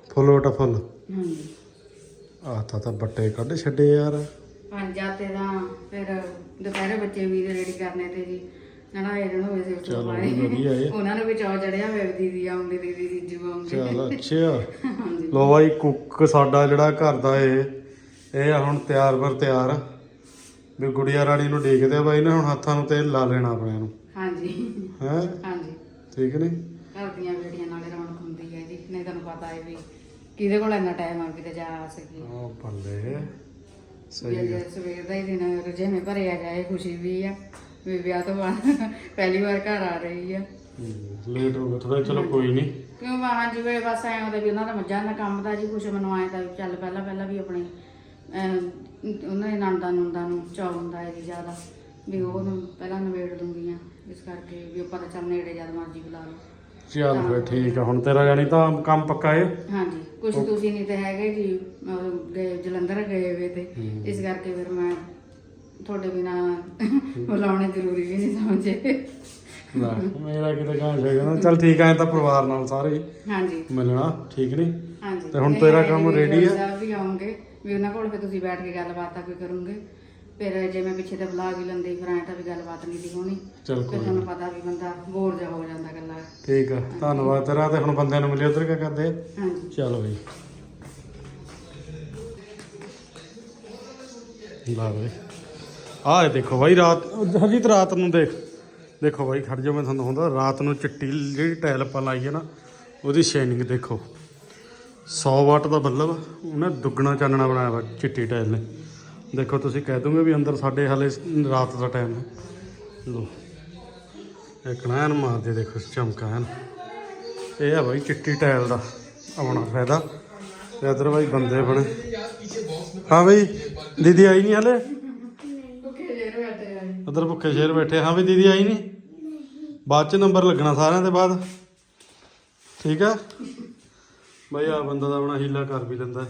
ਫੁੱਲ ਵਟਾ ਫੁੱਲ? ਹਾਂਜੀ। ਆਹ ਤਾਂ ਤਾਂ ਬੱਟੇ ਕੱਢ ਛੱਡੇ ਯਾਰ। ਪੰਜ ਜਾਤੇ ਦਾ ਫਿਰ ਦੁਪਹਿਰੇ ਬੱਚੇ ਵੀ ਰੈਡੀ ਕਰਨੇ ਤੇ ਜੀ। ਇਹਨਾਂ ਤੋਂ ਚਲੋ, ਬਾਅਦ ਵੀ ਵਧੀਆ ਏ। ਉਹਨਾਂ ਨੂੰ ਵੀ ਚਾਅ ਚੜਿਆ ਹੋਇਆ ਵੀ ਦੀਦੀ ਆਉਂਦੀ ਦੀਦੀ ਜੀਜੂ ਆਉਂਦੇ ਚਲ ਅੱਛਾ। ਹਾਂਜੀ। ਲੋ ਬਾਈ ਕੁੱਕ ਸਾਡਾ ਜਿਹੜਾ ਘਰ ਦਾ ਇਹ ਇਹ ਆ ਹੁਣ ਤਿਆਰ ਬਰ ਤਿਆਰ। ਵੀ ਗੁੜੀਆ ਰਾਣੀ ਨੂੰ ਦੇਖਦੇ ਆ ਬਾਈ ਨੇ ਹੁਣ ਹੱਥਾਂ ਨੂੰ ਤੇਲ ਲਾ ਲੈਣਾ ਆਪਣੇ ਨੂੰ। ਹਾਂਜੀ। ਹੈ? ਹਾਂਜੀ। ਠੀਕ ਨਹੀਂ? ਘਰ ਦੀਆਂ ਬੇੜੀਆਂ ਨਾਲੇ ਰੌਣਕ ਹੁੰਦੀ ਹੈ ਜੀ। ਨਹੀਂ ਤੁਹਾਨੂੰ ਪਤਾ ਹੈ ਵੀ ਕਿਹਦੇ ਕੋਲ ਇੰਨਾ ਟਾਈਮ ਆ ਕਿਤੇ ਜਾ ਸਕੀ ਉਹ ਬੱਲੇ। ਵੀ ਸਹੀ ਅੱਜ ਸਵੇਰ ਦਾ ਹੀ ਦਿਨ ਰਜੇ ਭਰਿਆ ਜਾਏ ਖੁਸ਼ੀ ਵੀ ਆ। ਵੀ ਵਿਆਹ ਤੋਂ ਬਾਅਦ ਪਹਿਲੀ ਵਾਰ ਘਰ ਆ ਰਹੀ ਆ। ਲੇਟ ਹੋ ਗਿਆ ਥੋੜਾ ਚਲੋ ਕੋਈ ਨਹੀਂ ਕਿਉਂ ਵਾਹਾਂ ਜਿਵੇਂ ਬਸ ਐਂ ਹੁੰਦਾ ਵੀ ਉਹਨਾਂ ਦਾ ਮੱਝਾਂ ਦਾ ਕੰਮ ਦਾ ਜੀ ਕੁਛ ਮੈਨੂੰ ਤਾਂ ਚੱਲ ਪਹਿਲਾਂ ਪਹਿਲਾਂ ਵੀ ਆਪਣੇ ਉਹਨਾਂ ਦੇ ਨੰਦਾਂ ਨੁੰਦਾਂ ਨੂੰ ਚਾਅ ਹੁੰਦਾ ਹੈ ਜੀ ਜ਼ਿਆਦਾ ਵੀ ਉਹ ਨੂੰ ਪਹਿਲਾਂ ਨਵੇੜ ਦੂੰਗੀਆਂ ਇਸ ਕਰਕੇ ਵੀ ਉਹ ਪਤਾ ਚੱਲ ਨੇੜੇ ਜਦ ਮਰਜ਼ੀ ਬੁਲਾ ਲਓ। ਚੱਲ ਫਿਰ ਠੀਕ ਆ ਹੁਣ ਤੇਰਾ ਜਾਨੀ ਤਾਂ ਕੰਮ ਪੱਕਾ ਏ ਹਾਂਜੀ ਕੁਛ ਤੁਸੀਂ ਨਹੀਂ ਤੇ ਹੈਗੇ ਜੀ ਗਏ ਜਲੰਧਰ ਗਏ ਵੇ ਤੇ ਇਸ ਕਰਕੇ ਫਿਰ ਮੈਂ ਤੁਹਾਡੇ ਬਿਨਾ ਬੁਲਾਉਣੇ ਜ਼ਰੂਰੀ ਵੀ ਨਹੀਂ ਸਮਝੇ। ਲੈ, ਮੇਰਾ ਕਿਤੇ ਕਹਾਂ ਜਾਏਗਾ ਚੱਲ ਠੀਕ ਆ ਤਾਂ ਪਰਿਵਾਰ ਨਾਲ ਸਾਰੇ ਹੀ ਹਾਂਜੀ। ਮਿਲਣਾ ਠੀਕ ਨਹੀਂ ਹਾਂਜੀ। ਤੇ ਹੁਣ ਤੇਰਾ ਕੰਮ ready ਆ? ਸਾਹਿਬ ਵੀ ਆਉਂਗੇ ਵੀ ਉਹਨਾਂ ਕੋਲ ਫਿਰ ਤੁਸੀਂ ਬੈਠ ਕੇ ਗੱਲਬਾਤ ਤਾਂ ਕੋਈ ਕਰੋਗੇ। ਫਿਰ ਜੇ ਮੈਂ ਪਿੱਛੇ ਤੇ ਬੁਲਾ ਵੀ ਲੈਂਦੀ ਫਿਰ ਐਂ ਤਾਂ ਵੀ ਗੱਲਬਾਤ ਨਹੀਂ ਦੀ ਹੋਣੀ। ਚੱਲ ਫਿਰ ਕੋਈ ਤੁਹਾਨੂੰ ਪਤਾ ਵੀ ਬੰਦਾ ਬੋਰ ਜਾ ਹੋ ਜਾਂਦਾ ਗੱਲਾਂ। ਠੀਕ ਆ ਧੰਨਵਾਦ ਤੇਰਾ ਤੇ ਹੁਣ ਬੰਦਿਆਂ ਨੂੰ ਮਿਲੇ ਉਧਰ ਕੀ ਕਰਦੇ? ਆ? ਹਾਂਜੀ। ਚਲੋ ਬਈ। ਲਾ ਬਈ ਆਹ ਦੇਖੋ ਬਾਈ ਰਾਤ, ਹਜੀਤ ਰਾਤ ਨੂੰ ਦੇਖ। ਦੇਖੋ ਬਾਈ, ਖੜ ਜਾ ਮੈਂ ਤੁਹਾਨੂੰ ਹੁੰਦਾ ਰਾਤ ਨੂੰ ਚਿੱਟੀ ਜਿਹੜੀ ਟਾਇਲ ਆਪਾਂ ਲਾਈ ਹੈ ਨਾ, ਉਹਦੀ ਸ਼ਾਈਨਿੰਗ ਦੇਖੋ। 100 ਵਾਟ ਦਾ ਬੱਲਬ, ਉਹਨੇ ਦੁੱਗਣਾ ਚਾਨਣਾ ਬਣਾਇਆ ਵਾ ਚਿੱਟੀ ਟਾਇਲ ਨੇ। ਦੇਖੋ, ਤੁਸੀਂ ਕਹਿ ਦੋਗੇ ਵੀ ਅੰਦਰ ਸਾਡੇ ਹਾਲੇ ਰਾਤ ਦਾ ਟਾਈਮ ਹੈ। ਲੋ ਇੱਕ ਨਾ ਐਨ ਮਾਰਦੇ ਦੇਖੋ ਚਮਕਾ ਐਨ ਇਹ ਆ ਬਾਈ ਚਿੱਟੀ ਟਾਇਲ ਦਾ ਆਉਣਾ ਫਾਇਦਾ। ਤੇ ਇੱਧਰ ਬੰਦੇ ਬਣੇ। ਹਾਂ ਬਈ, ਦੀਦੀ ਆਈ ਨਹੀਂ ਹਲੇ? ਉਧਰ ਭੁੱਖੇ ਸ਼ੇਰ ਬੈਠੇ ਹਾਂ ਵੀ ਦੀਦੀ ਆਈ ਨਹੀਂ? ਬਾਅਦ ਚ ਨੰਬਰ ਲੱਗਣਾ ਸਾਰਿਆਂ ਦੇ ਬਾਅਦ। ਠੀਕ ਆ? ਬਈ ਆ ਬੰਦਾ ਦਾ ਆਪਣਾ ਹੀਲਾ ਕਰ ਵੀ ਲੈਂਦਾ। ਹੈ।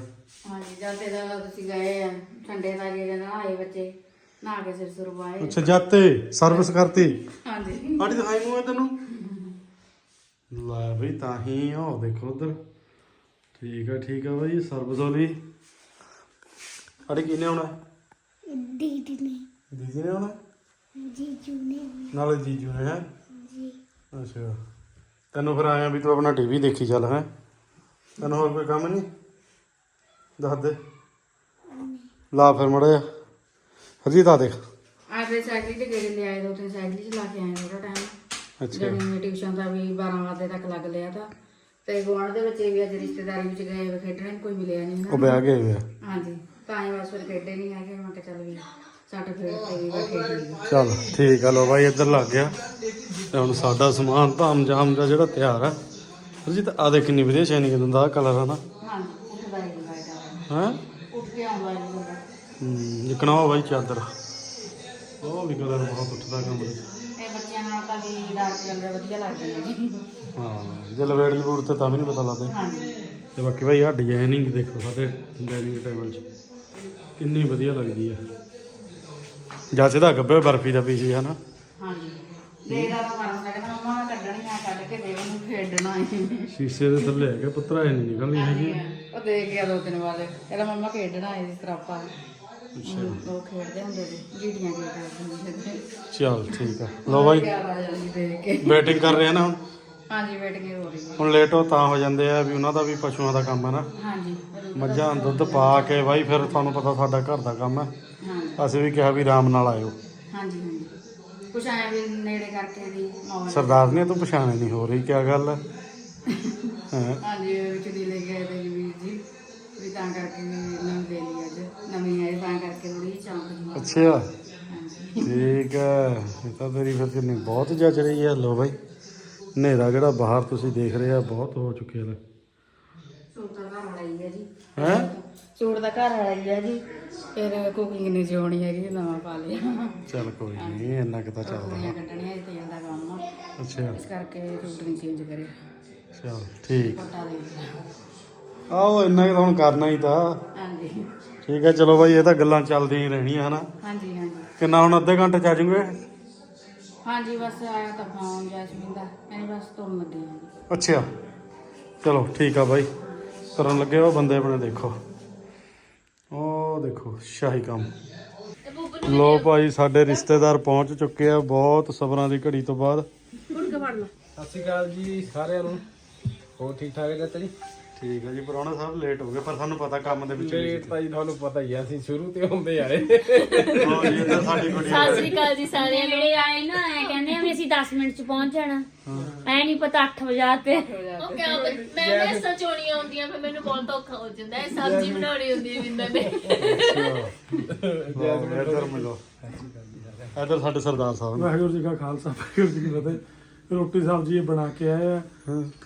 ਹਾਂਜੀ ਜਦ ਤੇ ਦਾ ਤੁਸੀਂ ਗਏ ਆ ਠੰਡੇ ਦਾ ਜੇ ਨਾ ਆਏ ਬੱਚੇ ਨਹਾ ਕੇ ਸਿਰ ਸੁਰ ਵਾਏ। ਅੱਛਾ ਜਾਤੇ ਸਰਵਿਸ ਕਰਤੀ। ਹਾਂਜੀ। ਆੜੀ ਦਿਖਾਈ ਨੂੰ ਹੈ ਤੈਨੂੰ? ਲੈ ਬਈ ਤਾਂ ਹੀ ਆ ਉਹ ਦੇਖੋ ਉਧਰ। ਠੀਕ ਆ ਠੀਕ ਆ ਬਈ ਸਰਵਿਸ ਵਾਲੀ। ਆੜੀ ਕਿਨੇ ਆਉਣਾ? ਦੀਦੀ ਨੇ। ਦੀਦੀ ਨੇ ਆਉਣਾ? ਜੀਜੂ ਨੇ। ਨਾਲੇ ਜੀਜੂ ਨੇ ਹੈ? ਜੀ ਅੱਛਾ। ਤੈਨੂੰ ਫਿਰ ਆਇਆ ਵੀ ਤੂੰ ਆਪਣਾ ਟੀਵੀ ਦੇਖੀ ਚੱਲ ਹੈ? ਤੈਨੂੰ ਹੋਰ ਕੋਈ ਕੰਮ ਨਹੀਂ? ਦੱਸ ਦੇ। ਲਾ ਫਿਰ ਮੜਾ ਜਾ ਹਰਜੀਤ ਆ ਦੇਖ। ਆ ਫਿਰ ਸਾਈਕਲ ਤੇ ਗੇੜੇ ਲੈ ਆਏ ਦੋ ਤਿੰਨ ਸਾਈਕਲ ਚਲਾ ਕੇ ਆਏ ਥੋੜਾ ਟਾਈਮ ਅੱਛਾ। ਜਣੀ ਟਿਊਸ਼ਨ ਦਾ ਵੀ 12 ਵਜੇ ਤੱਕ ਲੱਗ ਲਿਆ ਤਾਂ। ਤੇ ਗੁਆਂਢ ਦੇ ਬੱਚੇ ਵੀ ਅੱਜ ਰਿਸ਼ਤੇਦਾਰੀ ਵਿੱਚ ਗਏ ਹੋਏ ਖੇਡਣ ਕੋਈ ਮਿਲਿਆ ਨਹੀਂ ਉਹ ਬਹਿ ਗਏ ਵੇ ਹਾਂਜੀ। ਤਾਂ ਹੀ ਬਸ ਫਿਰ ਖੇਡੇ ਨਹੀਂ ਹੈਗੇ ਮੈਂ ਕਿਹਾ ਚੱਲ ਵੀ। ਸੱਟ ਫੇਰ ਤੇ ਬੈਠੇ ਚੱਲ ਠੀਕ ਆ ਲੋ ਬਾਈ ਇੱਧਰ ਲੱਗ ਗਿਆ। ਤੇ ਹੁਣ ਸਾਡਾ ਸਮਾਨ ਧਾਮ ਜਾਮ ਦਾ ਜਿਹੜਾ ਤਿਆਰ ਆ। ਹਰਜੀਤ ਆ ਦੇ ਕਿੰਨੀ ਵਧੀਆ ਸ਼ਾਈਨਿੰਗ ਦਿੰਦਾ ਕਲਰ ਆ ਨਾ। ਹਾਂਜੀ ਉੱਠਦਾ ਹੀ ਨਹੀਂ ਹੈ? ਉੱਠ ਕੇ ਆਉਂਦਾ ਹੀ ਨਹੀਂ ਨਿਕਣਾ ਹੋ ਬਾਈ ਚਾਦਰ। ਉਹ ਵੀ ਕਲਰ ਬਹੁਤ ਉੱਠਦਾ ਕੰਮ ਦੇ ਇਹ ਬੱਚਿਆਂ ਨਾਲ ਤਾਂ ਵੀ ਡਾਰਕ ਕਲਰ ਵਧੀਆ ਲੱਗਦੇ ਨੇ ਜੀ। ਹਾਂ ਜੇ ਲਵੇੜ ਲਵੂੜ ਤੇ ਤਾਂ ਵੀ ਨਹੀਂ ਪਤਾ ਲੱਗਦਾ। ਹਾਂਜੀ। ਤੇ ਬਾਕੀ ਭਾਈ ਆ ਡਿਜ਼ਾਈਨਿੰਗ ਦੇਖੋ ਸਾਡੇ ਡਾਈਨਿੰਗ ਟੇਬਲ 'ਚ। ਕਿੰਨੀ ਵਧੀਆ ਲੱਗਦੀ ਆ। ਜੱਜ ਦਾ ਗੱਬੇ ਬਰਫੀ ਦਾ ਪੀਸ ਹੈ ਨਾ ਹਾਂਜੀ। ਦੇਖਦਾ ਤਾਂ ਮਰਨ ਲੱਗਦਾ ਮੰਮਾ ਮੈਂ ਕੱਢਣੀ ਆ ਕੱਢ ਕੇ ਦੇ ਉਹਨੂੰ ਖੇਡਣਾ ਹੈ। ਸ਼ੀਸ਼ੇ ਦੇ ਥੱਲੇ ਹੈਗਾ ਪੁੱਤਰਾ ਇਹ ਨਹੀਂ ਨਿਕਲਣੀ ਹੈਗੀ। ਉਹ ਦੇਖ ਗਿਆ ਦੋ ਤਿੰਨ ਵਾਰ। ਇਹਦਾ ਮੰਮਾ ਖੇਡਣਾ ਹੈ ਇਸ ਤਰ੍ਹਾਂ ਆਪਾਂ ਉਹ ਖੇਡਦੇ ਹੁੰਦੇ ਸੀ ਖੇਡਦੇ ਸੀ। ਚਲ ਠੀਕ ਆ। ਲੋ ਬਾਈ। ਵੇਟਿੰਗ ਕਰ ਰਹੇ ਆ ਨਾ ਹੁਣ? ਹਾਂਜੀ ਵੇਟਿੰਗ ਹੋ ਰਹੀ ਹੈ। ਹੁਣ ਲੇਟ ਹੋ ਤਾਂ ਹੋ ਜਾਂਦੇ ਆ ਵੀ ਉਹਨਾਂ ਦਾ ਵੀ ਪਸ਼ੂਆਂ ਦਾ ਕੰਮ ਹੈ ਨਾ। ਹਾਂਜੀ। ਮੱਝਾਂ ਨੂੰ ਦੁੱਧ ਪਾ ਕੇ ਬਾਈ ਫਿਰ ਤੁਹਾਨੂੰ ਪਤਾ ਸਾਡਾ ਘਰ ਦਾ ਕੰਮ ਹੈ। ਹਾਂਜੀ। ਅਸੀਂ ਵੀ ਕਿਹਾ ਵੀ ਆਰਾਮ ਨਾਲ ਆਇਓ। ਹਾਂਜੀ ਹਾਂਜੀ। ਕੁਛ ਆਇਆ ਵੀ ਨੇੜੇ ਕਰਕੇ ਦੀ ਮੌਜ ਸਰਦਾਰ ਨੇ ਤੂੰ ਪਛਾਣੇ ਨਹੀਂ ਹੋ ਰਹੀ ਕੀ ਗੱਲ ਹੈ *laughs* ਹੈਂ? ਹਾਂਜੀ ਵਿੱਚ ਦੀ ਲੈ ਗਏ ਤੇ ਵੀਰ ਜੀ ਵੀ ਤਾਂ ਕਰਕੇ ਨਵੀਂ ਦੇ ਲਈ ਅੱਜ। ਨਵੀਂ ਆਈ ਤਾਂ ਕਰਕੇ ਥੋੜੀ ਚੌਂਕ ਦੀ ਅੱਛਾ। ਹਾਂਜੀ। ਠੀਕ ਹੈ ਇਹ ਤਾਂ ਤੇਰੀ ਫਿਰ ਕਿੰਨੀ ਬਹੁਤ ਜੱਜ ਰਹੀ ਹੈ ਲੋ ਬਾਈ ਹਨੇਰਾ ਜਿਹੜਾ ਬਾਹਰ ਤੁਸੀਂ ਦੇਖ ਰਹੇ ਆ ਬਹੁਤ ਹੋ ਚੁੱਕਿਆ ਲੈ ਸੂਟ ਦਾ ਘਰ ਵਾਲਾ ਹੀ ਹੈ ਜੀ। ਹੈ? ਸੂਟ ਦਾ ਘਰ ਵਾਲਾ ਹੀ ਹੈ ਜੀ। ਫਿਰ ਕੁਕਿੰਗ ਨਹੀਂ ਸੀ ਹੋਣੀ ਹੈਗੀ ਨਵਾਂ ਪਾ ਲਿਆ। ਚੱਲ ਕੋਈ ਨਹੀਂ ਇੰਨਾ ਕਿਤਾ ਚੱਲਦਾ। ਕੁੜੀਆਂ ਕੱਢਣੀਆਂ ਤੇ ਜਾਂਦਾ ਕੰਮ। ਆ। ਅੱਛਾ। ਇਸ ਕਰਕੇ ਸੂਟ ਨਹੀਂ ਚੇਂਜ ਕਰਿਆ ਚਲ ਠੀਕ। ਪੱਟਾ ਦੇ ਦਿੱਤਾ। ਆਓ ਇੰਨਾ ਕਿ ਤਾਂ ਹੁਣ ਕਰਨਾ ਹੀ ਤਾਂ। ਹਾਂਜੀ। ਠੀਕ ਹੈ ਚਲੋ ਬਾਈ ਇਹ ਤਾਂ ਗੱਲਾਂ ਚੱਲਦੀਆਂ ਹੀ ਰਹਿਣੀਆਂ ਹਨਾ। ਹਾਂਜੀ ਹਾਂਜੀ। ਕਿੰਨਾ ਹੁਣ ਅੱਧੇ ਘੰਟੇ ਚ ਆ ਜਾਊਂਗੇ ਹਾਂਜੀ ਬਸ ਆਇਆ ਤਾਂ ਫੋਨ ਜੈਸਮੀਨ ਦਾ। ਮੈਂ ਬਸ ਤੁਰਨ ਲੱਗੀ ਹਾਂ ਜੀ। ਅੱਛਾ। ਚਲੋ ਠੀਕ ਆ ਬਾਈ। ਕਰਨ ਲੱਗੇ ਉਹ ਬੰਦੇ ਆਪਣੇ ਦੇਖੋ। ਉਹ ਦੇਖੋ ਸ਼ਾਹੀ ਕੰਮ। ਲੋ ਭਾਈ ਸਾਡੇ ਰਿਸ਼ਤੇਦਾਰ ਪਹੁੰਚ ਚੁੱਕੇ ਆ। ਬਹੁਤ ਸਬਰਾਂ ਦੀ ਘੜੀ ਤੋਂ ਬਾਅਦ। ਸਤਿ ਸ਼੍ਰੀ ਅਕਾਲ ਜੀ ਸਾਰਿਆਂ ਨੂੰ। ਹੋਰ ਠੀਕ ਠਾਕ ਹੈ ਜੀ ਠੀਕ ਹੈ ਜੀ ਪ੍ਰਾਹੁਣਾ ਸਾਹਿਬ ਲੇਟ ਹੋ ਗਏ ਪਰ ਸਾਨੂੰ ਪਤਾ ਕੰਮ ਦੇ ਵਿੱਚ ਲੇਟ ਤਾਂ ਜੀ ਤੁਹਾਨੂੰ ਪਤਾ ਹੀ ਆ ਅਸੀਂ ਸ਼ੁਰੂ ਤੇ ਹੁੰਦੇ ਆਏ ਹਾਂ ਜੀ ਇੱਧਰ ਸਾਡੀ ਕੁੜੀ ਸਤਿ ਸ੍ਰੀ ਅਕਾਲ ਜੀ ਸਾਰਿਆਂ ਨੂੰ। ਜਿਹੜੇ ਆਏ ਨਾ ਐ ਕਹਿੰਦੇ ਆ ਵੀ ਅਸੀਂ 10 ਮਿੰਟ ਚ ਪਹੁੰਚ ਜਾਣਾ। ਐ ਨਹੀਂ ਪਤਾ 8 ਵਜੇ ਤੇ। ਉਹ ਕਿਆ ਮੈਂ ਮੈਸਾਂ ਚੋਣੀਆਂ ਹੁੰਦੀਆਂ ਫਿਰ ਮੈਨੂੰ ਬਹੁਤ ਔਖਾ ਹੋ ਜਾਂਦਾ ਹੈ। ਸਬਜ਼ੀ ਬਣਾਉਣੀ ਹੁੰਦੀ ਹੈ ਬਿੰਦਰ ਨੇ। ਲਓ, ਇੱਧਰ ਮਿਲੋ। ਇੱਧਰ ਸਾਡੇ ਸਰਦਾਰ ਸਾਹਿਬ ਵਾਹਿਗੁਰੂ ਜੀ ਕਾ ਖਾਲਸਾ ਵਾਹਿਗੁਰੂ ਜੀ ਕੀ ਫਤਿਹ। ਰੋਟੀ ਸਬਜ਼ੀ ਇਹ ਬਣਾ ਕੇ ਆਏ ਆ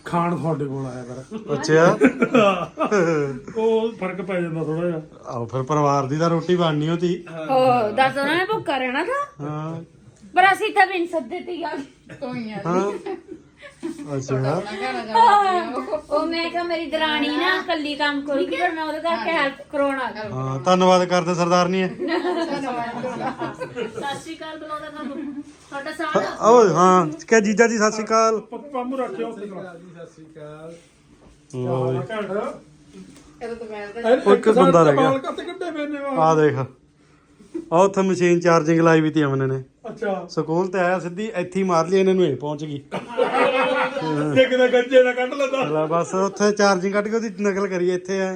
ਖਾਣ ਤੁਹਾਡੇ ਕੋਲ ਆਇਆ ਪਰ ਅੱਛਾ। ਉਹ ਫ਼ਰਕ ਪੈ ਜਾਂਦਾ ਥੋੜਾ ਜਿਹਾ। ਆਓ ਫਿਰ ਪਰਿਵਾਰ ਦੀ ਤਾਂ ਰੋਟੀ ਬਣਨੀ ਹੋਤੀ ਉਹ ਦੱਸ ਉਹਨਾਂ ਨੇ ਭੁੱਖਾ ਰਹਿਣਾ ਥਾ ਹਾਂ। ਪਰ ਅਸੀਂ ਤਾਂ ਬਿਨ ਸੱਦੇ ਤੇ ਕੋਈ ਆ। ਹਾਂ। ਅੱਛਾ। ਆ ਉਹ ਮੈਂ ਕਿਹਾ ਮੇਰੀ ਦਰਾਣੀ ਨਾ ਕੱਲੀ ਕੰਮ ਕਰੂਗੀ ਪਰ ਮੈਂ ਉਹਦੇ ਕਰਕੇ ਹੈਲਪ ਕਰਾਉਣਾ ਹਾਂ ਧੰਨਵਾਦ ਕਰਦੇ ਸਰਦਾਰਨੀ ਹੈ ਸਤਿ ਸ਼੍ਰੀ ਅਕਾਲ ਬੁਲਾਉਂਦਾ ਤੁਹਾਨੂੰ। ਤੁਹਾਡਾ ਸਾਰਾ ਓਏ ਹਾਂ ਕਹ ਜੀਜਾ ਜੀ ਸਤਿ ਸ਼੍ਰੀ ਅਕਾਲ। ਰੱਖਿਓ ਸਤਿ ਸ਼੍ਰੀ ਅਕਾਲ ਲਓ ਜੀ। ਘੰਟ। ਇਹ ਤਾਂ ਮੈਂ ਤਾਂ ਉਹ ਇੱਕ ਬੰਦਾ ਰਹਿ ਗਿਆ। ਕੱਤੇ ਕੱਢੇ ਆ ਦੇਖ। ਆ ਉੱਥੇ ਮਸ਼ੀਨ ਚਾਰਜਿੰਗ ਲਾਈ ਵੀ ਤੀ ਅਮਨ ਨੇ। ਅੱਛਾ। ਸਕੂਲ ਤੇ ਆਇਆ ਸਿੱਧੀ ਇੱਥੇ ਹੀ ਮਾਰ ਲਈ ਇਹਨਾਂ ਨੂੰ ਇਹ ਪਹੁੰਚ ਗਈ। ਇੱਕ ਦਾ ਗੱਜੇ ਦਾ ਕੱਢ ਲੈਂਦਾ। ਲੈ ਬਸ ਉੱਥੇ ਚਾਰਜਿੰਗ ਕੱਢ ਕੇ ਉਹਦੀ ਨਕਲ ਕਰੀਏ ਇੱਥੇ ਆ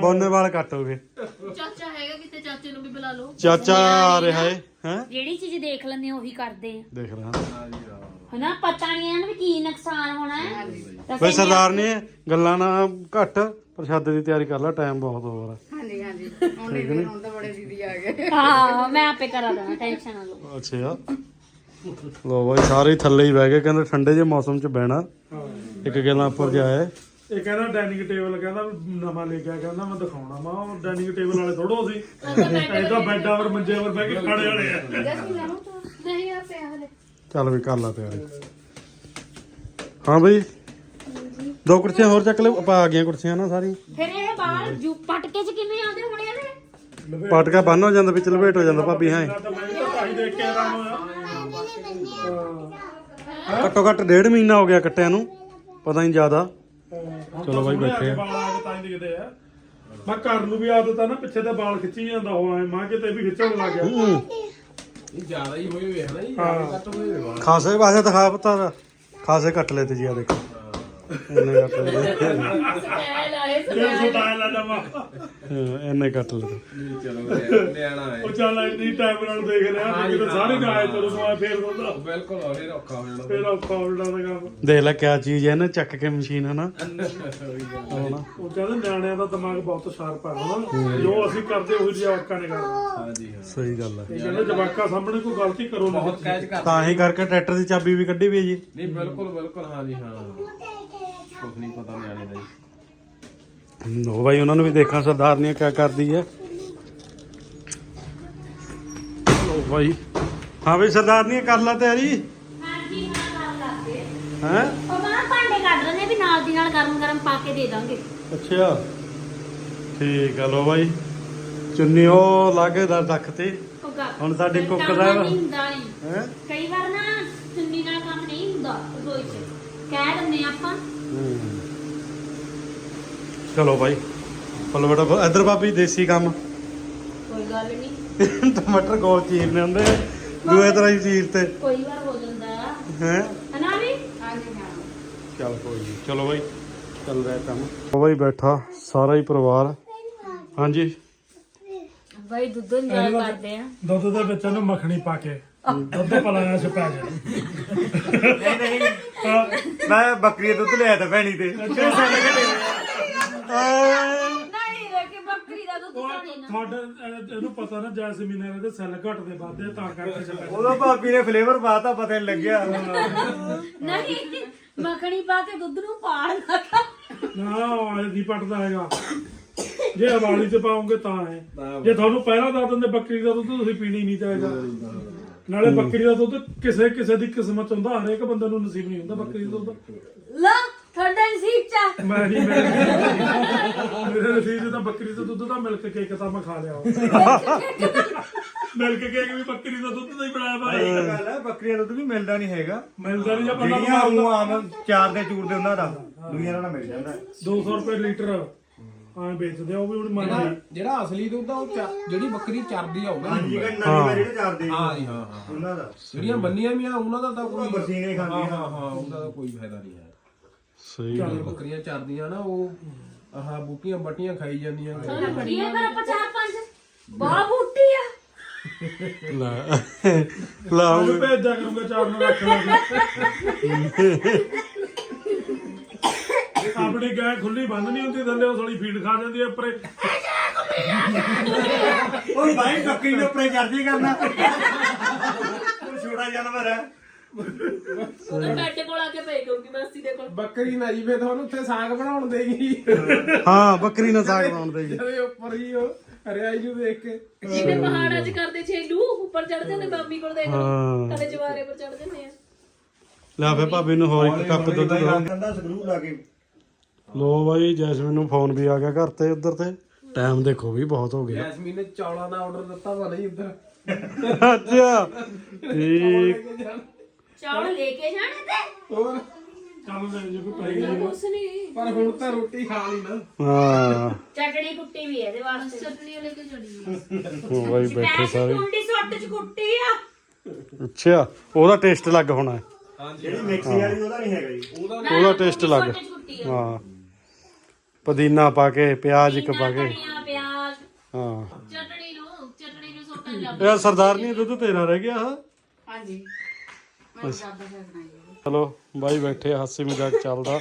ਬੋਨੇ ਵਾਲ ਕੱਟ ਹੋ ਗਏ। ਚਾਚਾ ਹੈਗਾ ਕਿਤੇ ਚਾਚੇ ਨੂੰ ਵੀ ਬੁਲਾ ਲਓ। ਚਾਚਾ ਆ ਰਿਹਾ ਹੈ ਹੈ? ਜਿਹੜੀ ਚੀਜ਼ ਦੇਖ ਲੈਂਦੇ ਉਹੀ ਕਰਦੇ ਆ। ਦੇਖ ਰਿਹਾ ਹਨਾ ਪਤਾ ਨਹੀਂ ਇਹਨਾਂ ਨੂੰ ਵੀ ਕੀ ਨੁਕਸਾਨ ਹੋਣਾ ਹੈ। ਤਾਂ ਸਰਦਾਰ ਨੇ ਗੱਲਾਂ ਨਾ ਘੱਟ ਪ੍ਰਸ਼ਾਦੇ ਦੀ ਤਿਆਰੀ ਕਰ ਲੈ ਟਾਈਮ ਬਹੁਤ ਹੋਰ ਆ। ਹਾਂਜੀ ਹਾਂਜੀ ਹੁਣ ਨਹੀਂ ਫਿਰ ਹੁਣ ਤਾਂ ਬੜੇ ਦੀਦੀ ਆ ਗਏ। ਹਾਂ ਮੈਂ ਆਪੇ ਕਰਾ ਦੇਣਾ ਟੈਨਸ਼ਨ ਨਾ ਲਓ। ਅੱਛਾ। ਲੋ ਬਾਈ ਸਾਰੇ ਹੀ ਥੱਲੇ ਹੀ ਬਹਿ ਗਏ ਕਹਿੰਦੇ ਠੰਡੇ ਜਿਹੇ ਮੌਸਮ 'ਚ ਬਹਿਣਾ। ਇੱਕ ਗੱਲਾਂ ਉੱਪਰ ਜਾਏ ਇਹ ਕਹਿੰਦਾ ਡਾਈਨਿੰਗ ਟੇਬਲ ਕਹਿੰਦਾ ਵੀ ਨਵਾਂ ਲੈ ਕੇ ਆ ਕਹਿੰਦਾ ਮੈਂ ਦਿਖਾਉਣਾ। ਮਾ ਉਹ ਡਾਈਨਿੰਗ ਟੇਬਲ ਵਾਲੇ ਥੋੜੋ ਸੀ ਇਹ ਤਾਂ ਬੈੱਡਾਂ 'ਤੇ ਮੰਜੇ 'ਤੇ ਬਹਿ ਕੇ ਖਾਣੇ ਵਾਲੇ ਆ। ਨਹੀਂ ਆ ਪਿਆ ਹਲੇ। ਚੱਲ ਵੀ ਕਰ ਲਾ ਤਿਆਰੀ। ਹਾਂ ਬਈ। ਦੋ ਕੁਰਸੀਆਂ ਹੋਰ ਚੱਕ ਲੈ ਆਪਾਂ ਆ ਗਈਆਂ ਕੁਰਸੀਆਂ ਨਾ ਸਾਰੀਆਂ। ਫਿਰ ਇਹ ਬਾਹਰ ਜੂ ਪਟਕੇ ਚ ਕਿਵੇਂ ਆਉਂਦੇ ਹੋਣੇ ਇਹਦੇ? ਪਟਕਾ ਬੰਨ ਹੋ ਜਾਂਦਾ ਵਿੱਚ ਲਪੇਟ ਹੋ ਜਾਂਦਾ ਭਾਬੀ ਹਾਂ। ਤਾਂ ਮੈਂ ਤਾਂ ਭਾਈ ਦੇਖ ਕੇ ਆਰਾਮ ਹੋਇਆ। ਘੱਟੋ ਘੱਟ ਡੇਢ ਮਹੀਨਾ ਹੋ ਗਿਆ ਕੱਟਿਆਂ ਨੂੰ ਪਤਾ ਨਹੀਂ ਜ਼ਿਆਦਾ। ਚਲੋ ਬਾਈ ਬੈਠੇ ਆ। ਵਾਲ ਆ ਕੇ ਤਾਂ ਹੀ ਦਿਖਦੇ ਆ। ਮੈਂ ਘਰ ਨੂੰ ਵੀ ਆਦਤ ਆ ਨਾ ਪਿੱਛੇ ਤੇ ਵਾਲ ਖਿੱਚੀ ਜਾਂਦਾ ਹੋਇਆ ਮਾਂ ਕਿਤੇ ਵੀ ਖਿੱਚਣ ਲੱਗ ਗਿਆ। ਇਹ ਜ਼ਿਆਦਾ ਹੀ ਹੋਏ ਹੋਏ ਹਨਾ ਜੀ ਹੋਏ ਹੋਏ। ਖਾਸੇ ਵਾਜਾ ਦਿਖਾ ਪਤਾ ਖਾਸੇ ਕੱਟ ਲਏ ਤੇ ਜੀ ਆ ਦੇਖੋ। ਇੰਨੇ ਕੱਟ ਲਏ ਸਟਾਈਲ ਆਏ ਇਹ ਸਟਾਈਲ। ਆ ਜਾਵਾ ਹਾਂ, ਇੰਨੇ ਕੱਟ ਲਏ ਚਲੋ ਨਿਆ- ਨਿਆਣਾ ਹੈ। ਉਹ ਚੱਲ ਇੰਨੀ ਟਾਈਮ ਨਾਲ ਦੇਖ ਰਿਹਾ ਕਿ ਕਿਤੇ ਸਾਰੇ ਗਾਏ ਤੈਨੂੰ ਸਵਾ ਫੇਰ ਦਿੰਦਾ ਬਿਲਕੁਲ ਹੋਰੇ ਔਖਾ ਹੋ ਜਾਣਾ। ਫੇਰ ਔਖਾ ਉਲਟਾ ਦਾ ਕੰਮ। ਦੇਖ ਲੈ ਕਿਆ ਚੀਜ਼ ਹੈ ਨਾ ਚੱਕ ਕੇ ਮਸ਼ੀਨ ਹੈ ਨਾ। ਉਹ ਕਹਿੰਦੇ ਨਿਆਣਿਆਂ ਦਾ ਦਿਮਾਗ ਬਹੁਤ ਸ਼ਾਰਪ ਹੈ ਹਨਾ ਜੋ ਅਸੀਂ ਕਰਦੇ ਉਹੀ ਜਵਾਕਾਂ ਨੇ ਕਰਨਾ। ਹਾਂਜੀ ਹਾਂ। ਸਹੀ ਗੱਲ ਹੈ ਇਹ ਕਹਿੰਦੇ ਜਵਾਕਾਂ ਸਾਹਮਣੇ ਕੋਈ ਗਲਤੀ ਕਰੋ ਨਾ ਬਹੁਤ ਕੈਚ ਕਰ ਤਾਂ ਹੀ ਕਰਕੇ ਟਰੈਕਟਰ ਦੀ ਚਾਬੀ ਵੀ ਕੱਢੀ ਵੀ ਹੈ ਜੀ। ਨਹੀਂ ਬਿਲਕੁਲ ਬਿਲਕੁਲ ਹਾਂਜੀ ਹਾਂ। ਕੁਝ ਨਹੀਂ ਪਤਾ ਨਿਆਣੇ ਦਾ ਜੀ। ਲੋ ਬਾਈ ਉਹਨਾਂ ਨੂੰ ਵੀ ਦੇਖਾਂ ਸਰਦਾਰਨੀਆਂ ਕਿਆ ਕਰਦੀ ਹੈ। ਲੋ ਬਾਈ। ਹਾਂ ਬਈ ਸਰਦਾਰਨੀਆਂ ਕਰ ਲਾ ਤਿਆਰੀ। ਹਾਂਜੀ ਹਾਂ ਕਰ ਲਾਂਗੇ ਹੈ? ਉਹ ਮਾਂ ਭਾਂਡੇ ਕੱਢ ਰਹੇ ਨੇ ਵੀ ਨਾਲ ਦੀ ਨਾਲ ਗਰਮ ਗਰਮ ਪਾ ਕੇ ਦੇ ਦਾਂਗੇ। ਅੱਛਾ। ਠੀਕ ਆ ਲੋ ਬਾਈ। ਚੁੰਨੀ ਉਹ ਲਾਗੇ ਦਾ ਰੱਖ ਤੇ। ਉਹ ਹੁਣ ਸਾਡੇ ਕੁੱਕ ਕੰਮ ਦਾ- ਨਹੀਂ ਹੁੰਦਾ ਨਹੀਂ ਹੈ? ਕਈ ਵਾਰ ਨਾ ਚੁੰਨੀ ਨਾਲ ਕੰਮ ਨਹੀਂ ਹੁੰਦਾ ਰਸੋਈ 'ਚ। ਕਹਿ ਦਿੰਦੇ ਆ ਆਪਾਂ ਚਲੋ ਬਾਈ। ਫਲ ਬੜਾ ਇਧਰ ਭਾਬੀ ਦੇਸੀ ਕੰਮ। ਕੋਈ ਗੱਲ ਨਹੀਂ ਟਮਾਟਰ ਗੋਲ ਚੀਰਨੇ ਹੁੰਦੇ ਆ। ਦੂਏ ਤਰ੍ਹਾਂ ਹੀ ਚੀਰ ਤੇ। ਕੋਈ ਵਾਰ ਹੋ ਜਾਂਦਾ। ਹੈ? ਹਨਾ ਵੀ? ਹਾਂਜੀ ਹਾਂ ਚੱਲ ਕੋਈ ਨਹੀਂ ਚਲੋ ਬਾਈ ਚੱਲ ਰਿਹਾ ਕੰਮ। ਉਹ ਬਾਈ ਬੈਠਾ ਸਾਰਾ ਹੀ ਪਰਿਵਾਰ। ਹਾਂਜੀ। ਬਈ ਦੁੱਧ ਇੰਜੋਏ ਕਰਦੇ ਆ। ਦੁੱਧ ਦੇ ਵਿੱਚ ਇਹਨੂੰ ਮੱਖਣੀ ਪਾ ਕੇ। ਦੁੱਧ ਪਲਾਇਆ ਚ ਪੈ ਨਹੀਂ ਨਹੀਂ। ਮੈਂ ਬੱਕਰੀ ਦਾ ਦੁੱਧ ਲਿਆ ਤਾਂ ਭੈਣੀ ਤੇ। ਨਹੀਂ ਰੇਕੇ ਬੱਕਰੀ ਦਾ ਦੁੱਧ ਉਹ ਪਾਣੀ ਨਾ। ਤੁਹਾਡੇ ਇਹ- ਇਹਨੂੰ ਪਤਾ ਨਾ ਜੈਸਮੀਨ ਨੇ ਇਹਦੇ ਸੈੱਲ ਘਟਦੇ ਵੱਧਦੇ ਤਾਂ ਕਰਕੇ ਚੱਲਿਆ ਉਹਦਾ ਭਾਬੀ ਨੇ ਫਲੇਵਰ ਪਾਤਾ ਪਤਾ ਨਹੀਂ ਲੱਗਿਆ। ਨਹੀਂ ਮੱਖਣੀ ਪਾ ਕੇ ਦੁੱਧ ਨੂੰ ਪਾੜ ਲੱਗਾ ਨਾ ਉਹ ਨਹੀਂ ਪਟਦਾ ਹੈਗਾ। ਜੇ ਹਵਾਲੀ ਚ ਪਾਉਂਗੇ ਤਾਂ ਹੈ। ਜੇ ਤੁਹਾਨੂੰ ਪਹਿਲਾਂ ਦੱਸ ਦਿੰਦੇ ਬੱਕਰੀ ਦਾ ਦੁੱਧ ਤੁਸੀਂ ਪੀਣੀ ਨਹੀਂ ਚਾਹੀਦਾ। ਨਾਲੇ ਬੱਕਰੀ ਦਾ ਦੁੱਧ ਕਿਸੇ ਕਿਸੇ ਦੀ ਕਿਸਮਤ ਚ ਹੁੰਦਾ ਹਰੇਕ ਬੰਦੇ ਨੂੰ ਨਸੀਬ ਨਹੀਂ ਹੁੰਦਾ ਬੱਕਰੀ ਦਾ ਦੁੱਧ। ਲਾ ਤੁਹਾਡਾ ਨਸੀਬ ਚ ਮੈਂ ਨਹੀਂ ਮੇਰੇ ਮੇਰੇ ਨਸੀਬ ਚ ਤਾਂ ਬੱਕਰੀ ਦਾ ਦੁੱਧ ਦਾ ਮਿਲਕ ਕੇਕ ਤਾਂ ਮੈਂ ਖਾ ਲਿਆ ਮਿਲਕ ਕੇਕ ਵੀ ਬੱਕਰੀ ਦਾ ਦੁੱਧ ਦਾ ਹੀ ਬਣਾਇਆ ਭਾਈ ਇਹ ਗੱਲ ਹੈ ਬੱਕਰੀ ਦਾ ਦੁੱਧ ਵੀ ਮਿਲਦਾ ਨਹੀਂ ਹੈਗਾ। ਮਿਲਦਾ ਨਹੀਂ ਜਾਂ ਬੰਦਾ ਜਿਹੜੀਆਂ ਬਿਮਾਰ ਉਹ ਹੁੰਦਾ। ਆਮ ਚਾਰ ਦੇ ਚੂਰ ਦੇ ਉਹਨਾਂ ਦਾ ਦੁਨੀਆ ਨਾਲ ਮਿਲ ਜਾਂਦਾ। 200 ਰੁਪਏ ਲੀਟਰ। ਐਂ ਵੇਚਦੇ ਆ ਉਹ ਵੀ ਹੁਣ ਮੰਨ ਜਿਹੜਾ ਜਿਹੜਾ ਅਸਲੀ ਦੁੱਧ ਆ ਉਹ ਚਾ- ਜਿਹੜੀ ਬੱਕਰੀ ਚਰਦੀ ਆ ਉਹਦਾ ਹਾਂਜੀ ਹੁੰਦਾ। ਨਵੀਂ ਵਾਲੀ ਜਿਹੜੇ ਚਾਰ ਦੇ ਹਾਂ ਜੀ ਹਾਂ ਹਾਂ ਉਹਨਾਂ ਦਾ। ਜਿਹੜੀਆਂ ਬੰਨੀਆਂ ਵੀ ਆ ਉਹਨਾਂ ਦਾ ਤਾਂ ਕੋਈ ਬਰਸੀਨੇ ਹਾਂ ਖਾਂਦੀਆਂ ਹਾਂ ਹਾਂ ਉਹਦਾ ਤਾਂ ਕੋਈ ਫਾਇਦਾ ਨਹੀਂ ਹੈ। ਸਹੀ ਜਿਹੜੀਆਂ ਬੱਕਰੀਆਂ ਚਰਦੀਆਂ ਨਾ ਉਹ ਆਹ ਬੂਟੀਆਂ ਬੱਟੀਆਂ ਖਾਈ ਜਾਂਦੀਆਂ। ਇਹ ਫਿਰ ਆਪਾਂ ਚਾਰ ਪੰਜ। ਬਾਹ ਬੂਟੀ ਆ। ਲੈ। ਲਾ ਉਹਨੂੰ ਭੇਜਿਆ ਕਰੂੰਗਾ ਚਾਰ ਨੂੰ ਰੱਖ ਲਾਂਗੇ *laughs* ਆਪਣੀ ਗਾਂ ਖੁੱਲੀ ਬੰਦ ਨਹੀਂ ਹੁੰਦੀ ਥੱਲੇ ਉਹ ਸਾਲੀ ਫੀਡ ਖਾ ਜਾਂਦੀ ਹੈ ਉੱਪਰੇ। ਉਹ ਭਾਈ ਬੱਕਰੀ ਦੇ ਉੱਪਰ ਚਰਜੀ ਕਰਨਾ ਉਹ ਛੋਟਾ ਜਾਨਵਰ ਹੈ। ਉਹਦੇ ਬੈੱਡ ਕੋਲ ਆ ਕੇ ਪਏ ਕਰੂਗੀ ਮਾਸੀ ਦੇ ਕੋਲ। ਬੱਕਰੀ ਨਾ ਜੀ ਫੇ ਤੁਹਾਨੂੰ ਉੱਥੇ ਸਾਗ ਬਣਾਉਣ ਦੇਗੀ। ਹਾਂ ਬੱਕਰੀ ਨਾਲ ਸਾਗ ਬਣਾਉਂਦੇ ਜੀ ਜਦੋਂ ਉੱਪਰ ਹੀ ਉਹ ਹਰਿਆਈ ਨੂੰ ਦੇਖ ਕੇ। ਜਿਵੇਂ ਪਹਾੜਾਂ 'ਚ ਕਰਦੇ ਛੇਲੂ ਉੱਪਰ ਚੜ ਜਾਂਦੇ ਮਾਮੀ ਕੋਲ ਦੇਖ ਲਓ। ਹਾਂ। ਕਦੇ ਜਵਾਰੇ ਪਰ ਚੜ ਜਾਂਦੇ ਆ। ਲੈ ਫੇ ਭਾਬੀ ਨੂੰ ਹੋਰ ਇੱਕ ਕੱਪ ਦੁੱਧ ਦਿਓ ਕਹਿੰਦਾ ਸਕਰੂ ਲਾ ਕੇ। ਲੋ ਬਾਈ ਜੈਸਮੀਨ ਨੂੰ ਫੋਨ ਵੀ ਆ ਗਿਆ ਘਰ ਤੇ ਉਧਰ ਤੇ। ਟਾਈਮ ਦੇਖੋ ਵੀ ਬਹੁਤ ਹੋ ਗਿਆ। ਜੈਸਮੀਨ ਨੇ ਚੌਲਾਂ ਦਾ ਆਰਡਰ ਦਿੱਤਾ ਵਾ ਨਹੀਂ ਉੱਧਰ। ਅੱਛਾ ਠੀਕ। ਚੌਲ ਲੈ ਕੇ ਜਾਣੇ ਤੇ? ਹੋਰ? ਚੱਲ ਲੈ ਜੇ ਕੋਈ ਪਈ ਨਹੀਂ ਕੁਛ ਨਹੀਂ ਪਰ ਹੁਣ ਤਾਂ ਰੋਟੀ ਖਾ ਲਈ ਨਾ। ਹਾਂ। ਚਟਣੀ ਕੁੱਟੀ ਵੀ ਇਹਦੇ ਵਾਸਤੇ। ਚਟਨੀ ਲੈ ਕੇ ਚੜੀ ਉਹ ਬਾਈ ਬੈਠੇ ਸਾਰੇ। ਕੁੰਡੀ ਸੁੱਟ ਚ ਕੁੱਟੀ ਆ। ਅੱਛਾ ਉਹਦਾ ਟੇਸਟ ਲੱਗ ਹੋਣਾ। ਹੈ। ਜਿਹੜੀ ਮਿਕਸੀ ਵਾਲੀ ਉਹਦਾ ਨਹੀਂ ਹੈਗਾ ਜੀ। ਉਹਦਾ ਟੇਸਟ ਲੱਗ ਹਾਂ। ਪੁਦੀਨਾ ਪਾ ਕੇ ਪਿਆਜ਼ ਇੱਕ ਪਾ ਕੇ। ਧਨੀਆ ਪਿਆਜ਼। ਹਾਂ। ਚਟਣੀ ਨੂੰ ਚਟਣੀ ਨੂੰ ਸੁੱਟਣ ਲੱਗ ਇਹ ਸਰਦਾਰਨੀ ਦੁੱਧ ਤੇਰਾ ਰਹਿ ਗਿਆ ਹਾਂ। ਹਾਂਜੀ। ਮੈਂ ਜ਼ਿਆਦਾ ਫਿਰ ਬਣਾਈ ਚਲੋ ਬਾਈ ਬੈਠੇ ਹਾਸੀ ਮਜ਼ਾਕ ਚੱਲਦਾ।